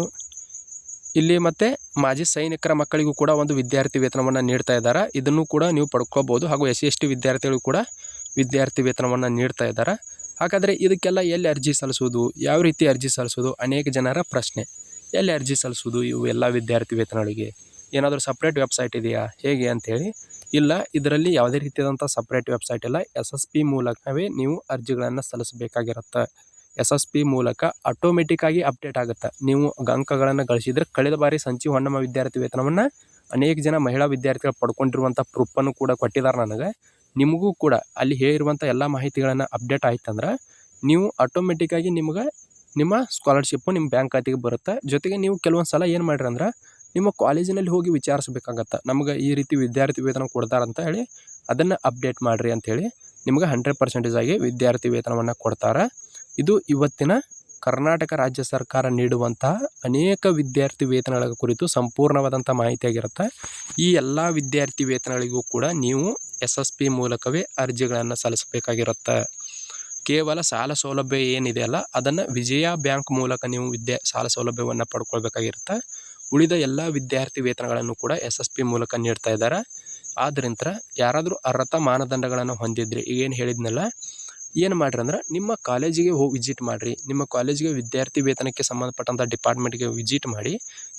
Speaker 1: ಇಲ್ಲಿ ಮತ್ತೆ ಮಾಜಿ ಸೈನಿಕರ ಮಕ್ಕಳಿಗೂ ಕೂಡ ಒಂದು ವಿದ್ಯಾರ್ಥಿ ವೇತನವನ್ನು ನೀಡ್ತಾ ಇದ್ದಾರೆ. ಇದನ್ನು ಕೂಡ ನೀವು ಪಡ್ಕೋಬೋದು. ಹಾಗೂ ಎಸ್ ಸಿ ಎಸ್ ಟಿ ವಿದ್ಯಾರ್ಥಿಗಳಿಗೂ ಕೂಡ ವಿದ್ಯಾರ್ಥಿ ವೇತನವನ್ನು ನೀಡ್ತಾ ಇದ್ದಾರೆ. ಹಾಗಾದರೆ ಇದಕ್ಕೆಲ್ಲ ಎಲ್ಲಿ ಅರ್ಜಿ ಸಲ್ಲಿಸುವುದು? ಯಾವ ರೀತಿ ಅರ್ಜಿ ಸಲ್ಲಿಸೋದು ಅನೇಕ ಜನರ ಪ್ರಶ್ನೆ. ಎಲ್ಲಿ ಅರ್ಜಿ ಸಲ್ಲಿಸೋದು ಇವು ಎಲ್ಲ ವಿದ್ಯಾರ್ಥಿ ವೇತನಗಳಿಗೆ? ಏನಾದರೂ ಸಪ್ರೇಟ್ ವೆಬ್ಸೈಟ್ ಇದೆಯಾ? ಹೇಗೆ ಅಂಥೇಳಿ ಇಲ್ಲ, ಇದರಲ್ಲಿ ಯಾವುದೇ ರೀತಿಯಾದಂಥ ಸಪ್ರೇಟ್ ವೆಬ್ಸೈಟ್ ಇಲ್ಲ. ಎಸ್ ಎಸ್ ಪಿ ಮೂಲಕವೇ ನೀವು ಅರ್ಜಿಗಳನ್ನು ಸಲ್ಲಿಸಬೇಕಾಗಿರುತ್ತೆ. ಎಸ್ ಎಸ್ ಪಿ ಮೂಲಕ ಆಟೋಮೆಟಿಕ್ ಆಗಿ ಅಪ್ಡೇಟ್ ಆಗುತ್ತೆ. ನೀವು ಅಂಕಗಳನ್ನು ಗಳಿಸಿದ್ರೆ ಕಳೆದ ಬಾರಿ ಸಂಚಿ ಹೊನ್ನಮ್ಮ ವಿದ್ಯಾರ್ಥಿ ವೇತನವನ್ನು ಅನೇಕ ಜನ ಮಹಿಳಾ ವಿದ್ಯಾರ್ಥಿಗಳು ಪಡ್ಕೊಂಡಿರುವಂಥ ಪ್ರೂಫನ್ನು ಕೂಡ ಕೊಟ್ಟಿದ್ದಾರೆ ನನಗೆ. ನಿಮಗೂ ಕೂಡ ಅಲ್ಲಿ ಹೇಳಿರುವಂಥ ಎಲ್ಲ ಮಾಹಿತಿಗಳನ್ನು ಅಪ್ಡೇಟ್ ಆಯ್ತಂದ್ರೆ ನೀವು ಆಟೋಮೆಟಿಕ್ಕಾಗಿ ನಿಮ್ಗೆ ನಿಮ್ಮ ಸ್ಕಾಲರ್ಶಿಪ್ಪು ನಿಮ್ಮ ಬ್ಯಾಂಕ್ ಖಾತೆಗೆ ಬರುತ್ತೆ. ಜೊತೆಗೆ ನೀವು ಕೆಲವೊಂದು ಸಲ ಏನು ಮಾಡಿರಿ ಅಂದ್ರೆ ನಿಮ್ಮ ಕಾಲೇಜಿನಲ್ಲಿ ಹೋಗಿ ವಿಚಾರಿಸ್ಬೇಕಾಗತ್ತೆ. ನಮ್ಗೆ ಈ ರೀತಿ ವಿದ್ಯಾರ್ಥಿ ವೇತನ ಕೊಡ್ತಾರಂತ ಹೇಳಿ ಅದನ್ನು ಅಪ್ಡೇಟ್ ಮಾಡಿರಿ ಅಂಥೇಳಿ ನಿಮ್ಗೆ ಹಂಡ್ರೆಡ್ ಪರ್ಸೆಂಟೇಜ್ ಆಗಿ ವಿದ್ಯಾರ್ಥಿ ವೇತನವನ್ನು ಕೊಡ್ತಾರೆ. ಇದು ಇವತ್ತಿನ ಕರ್ನಾಟಕ ರಾಜ್ಯ ಸರ್ಕಾರ ನೀಡುವಂತಹ ಅನೇಕ ವಿದ್ಯಾರ್ಥಿ ವೇತನಗಳ ಕುರಿತು ಸಂಪೂರ್ಣವಾದಂಥ ಮಾಹಿತಿಯಾಗಿರುತ್ತೆ. ಈ ಎಲ್ಲ ವಿದ್ಯಾರ್ಥಿ ವೇತನಗಳಿಗೂ ಕೂಡ ನೀವು ಎಸ್ ಎಸ್ ಪಿ ಮೂಲಕವೇ ಅರ್ಜಿಗಳನ್ನು ಸಲ್ಲಿಸಬೇಕಾಗಿರುತ್ತೆ. ಕೇವಲ ಸಾಲ ಸೌಲಭ್ಯ ಏನಿದೆಯಲ್ಲ ಅದನ್ನು ವಿಜಯ ಬ್ಯಾಂಕ್ ಮೂಲಕ ನೀವು ವಿದ್ಯಾ, ಸಾಲ ಸೌಲಭ್ಯವನ್ನು ಪಡ್ಕೊಳ್ಬೇಕಾಗಿರುತ್ತೆ. ಉಳಿದ ಎಲ್ಲ ವಿದ್ಯಾರ್ಥಿ ವೇತನಗಳನ್ನು ಕೂಡ ಎಸ್ ಎಸ್ ಪಿ ಮೂಲಕ ನೀಡ್ತಾ ಇದ್ದಾರೆ. ಆದ್ದರಿಂದ ಯಾರಾದರೂ ಅರ್ಹತಾ ಮಾನದಂಡಗಳನ್ನು ಹೊಂದಿದ್ರಿ ಏನು ಹೇಳಿದ್ನಲ್ಲ ಏನು ಮಾಡ್ರಿ ಅಂದ್ರೆ ನಿಮ್ಮ ಕಾಲೇಜಿಗೆ ಹೋಗಿ ವಿಸಿಟ್ ಮಾಡಿರಿ, ನಿಮ್ಮ ಕಾಲೇಜಿಗೆ ವಿದ್ಯಾರ್ಥಿ ವೇತನಕ್ಕೆ ಸಂಬಂಧಪಟ್ಟಂಥ ಡಿಪಾರ್ಟ್ಮೆಂಟ್ಗೆ ವಿಸಿಟ್ ಮಾಡಿ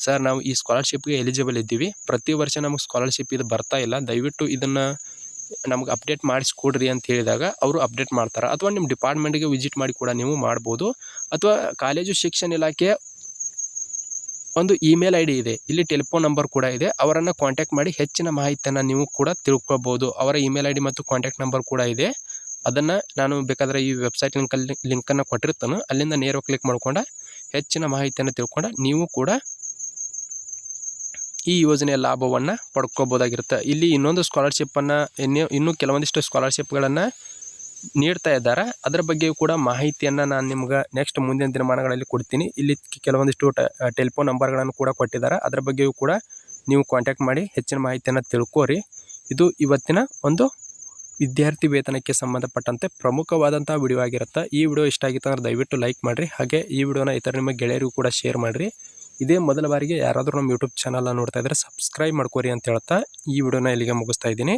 Speaker 1: ಸರ್ ನಾವು ಈ ಸ್ಕಾಲರ್ಶಿಪ್ಗೆ ಎಲಿಜಿಬಲ್ ಇದ್ದೀವಿ. ಪ್ರತಿ ವರ್ಷ ನಮಗೆ ಸ್ಕಾಲರ್ಶಿಪ್ ಇದು ಬರ್ತಾ ಇಲ್ಲ. ದಯವಿಟ್ಟು ಇದನ್ನು ನಮ್ಗೆ ಅಪ್ಡೇಟ್ ಮಾಡಿಸ್ಕೊಡ್ರಿ ಅಂತ ಹೇಳಿದಾಗ ಅವರು ಅಪ್ಡೇಟ್ ಮಾಡ್ತಾರೆ. ಅಥವಾ ನಿಮ್ಮ ಡಿಪಾರ್ಟ್ಮೆಂಟ್ಗೆ ವಿಸಿಟ್ ಮಾಡಿ ಕೂಡ ನೀವು ಮಾಡ್ಬೋದು. ಅಥವಾ ಕಾಲೇಜು ಶಿಕ್ಷಣ ಇಲಾಖೆ ಒಂದು ಇಮೇಲ್ ಐ ಡಿ ಇದೆ. ಇಲ್ಲಿ ಟೆಲಿಫೋನ್ ನಂಬರ್ ಕೂಡ ಇದೆ. ಅವರನ್ನು ಕಾಂಟ್ಯಾಕ್ಟ್ ಮಾಡಿ ಹೆಚ್ಚಿನ ಮಾಹಿತಿಯನ್ನು ನೀವು ಕೂಡ ತಿಳ್ಕೊಬೋದು ಅವರ ಇಮೇಲ್ ಐ ಡಿ ಮತ್ತು ಕಾಂಟ್ಯಾಕ್ಟ್ ನಂಬರ್ ಕೂಡ ಇದೆ. ಅದನ್ನು ನಾನು ಬೇಕಾದರೆ ಈ ವೆಬ್ಸೈಟ್ ಲಿಂಕಲ್ಲಿ ಲಿಂಕನ್ನು ಕೊಟ್ಟಿರ್ತಾನೆ. ಅಲ್ಲಿಂದ ನೇರವಾಗಿ ಕ್ಲಿಕ್ ಮಾಡ್ಕೊಂಡು ಹೆಚ್ಚಿನ ಮಾಹಿತಿಯನ್ನು ತಿಳ್ಕೊಂಡು ನೀವು ಕೂಡ ಈ ಯೋಜನೆಯ ಲಾಭವನ್ನು ಪಡ್ಕೋಬೋದಾಗಿರುತ್ತೆ. ಇಲ್ಲಿ ಇನ್ನೊಂದು ಸ್ಕಾಲರ್ಶಿಪ್ಪನ್ನು ಇನ್ನೂ ಇನ್ನೂ ಕೆಲವೊಂದಿಷ್ಟು ಸ್ಕಾಲರ್ಶಿಪ್ಗಳನ್ನು ನೀಡ್ತಾ ಇದ್ದಾರೆ. ಅದರ ಬಗ್ಗೆಯೂ ಕೂಡ ಮಾಹಿತಿಯನ್ನು ನಾನು ನಿಮ್ಗೆ ನೆಕ್ಸ್ಟ್ ಮುಂದಿನ ದಿನಮಾನಗಳಲ್ಲಿ ಕೊಡ್ತೀನಿ. ಇಲ್ಲಿ ಕೆಲವೊಂದಿಷ್ಟು ಟೆಲಿಫೋನ್ ನಂಬರ್ಗಳನ್ನು ಕೂಡ ಕೊಟ್ಟಿದ್ದಾರೆ. ಅದರ ಬಗ್ಗೆಯೂ ಕೂಡ ನೀವು ಕಾಂಟ್ಯಾಕ್ಟ್ ಮಾಡಿ ಹೆಚ್ಚಿನ ಮಾಹಿತಿಯನ್ನು ತಿಳ್ಕೋರಿ. ಇದು ಇವತ್ತಿನ ಒಂದು ವಿದ್ಯಾರ್ಥಿ ವೇತನಕ್ಕೆ ಸಂಬಂಧಪಟ್ಟಂತೆ ಪ್ರಮುಖವಾದಂತಹ ವಿಡಿಯೋ ಆಗಿರುತ್ತೆ ಈ ವಿಡಿಯೋ ಇಷ್ಟ ಆಗಿತ್ತು ಅಂದ್ರೆ ದಯವಿಟ್ಟು ಲೈಕ್ ಮಾಡಿರಿ. ಹಾಗೆ ಈ ವಿಡಿಯೋನ ಇತರ ನಿಮ್ಮ ಗೆಳೆಯರಿಗೂ ಕೂಡ ಶೇರ್ ಮಾಡಿರಿ. ಇದೇ ಮೊದಲ ಬಾರಿಗೆ ಯಾರಾದರೂ ನಮ್ಮ ಯೂಟ್ಯೂಬ್ ಚಾನಲ್ನ ನೋಡ್ತಾ ಇದ್ದರೆ ಸಬ್ಸ್ಕ್ರೈಬ್ ಮಾಡ್ಕೋರಿ ಅಂತ ಹೇಳ್ತಾ ಈ ವಿಡಿಯೋನ ಇಲ್ಲಿಗೆ ಮುಗಿಸ್ತಾ ಇದ್ದೀನಿ.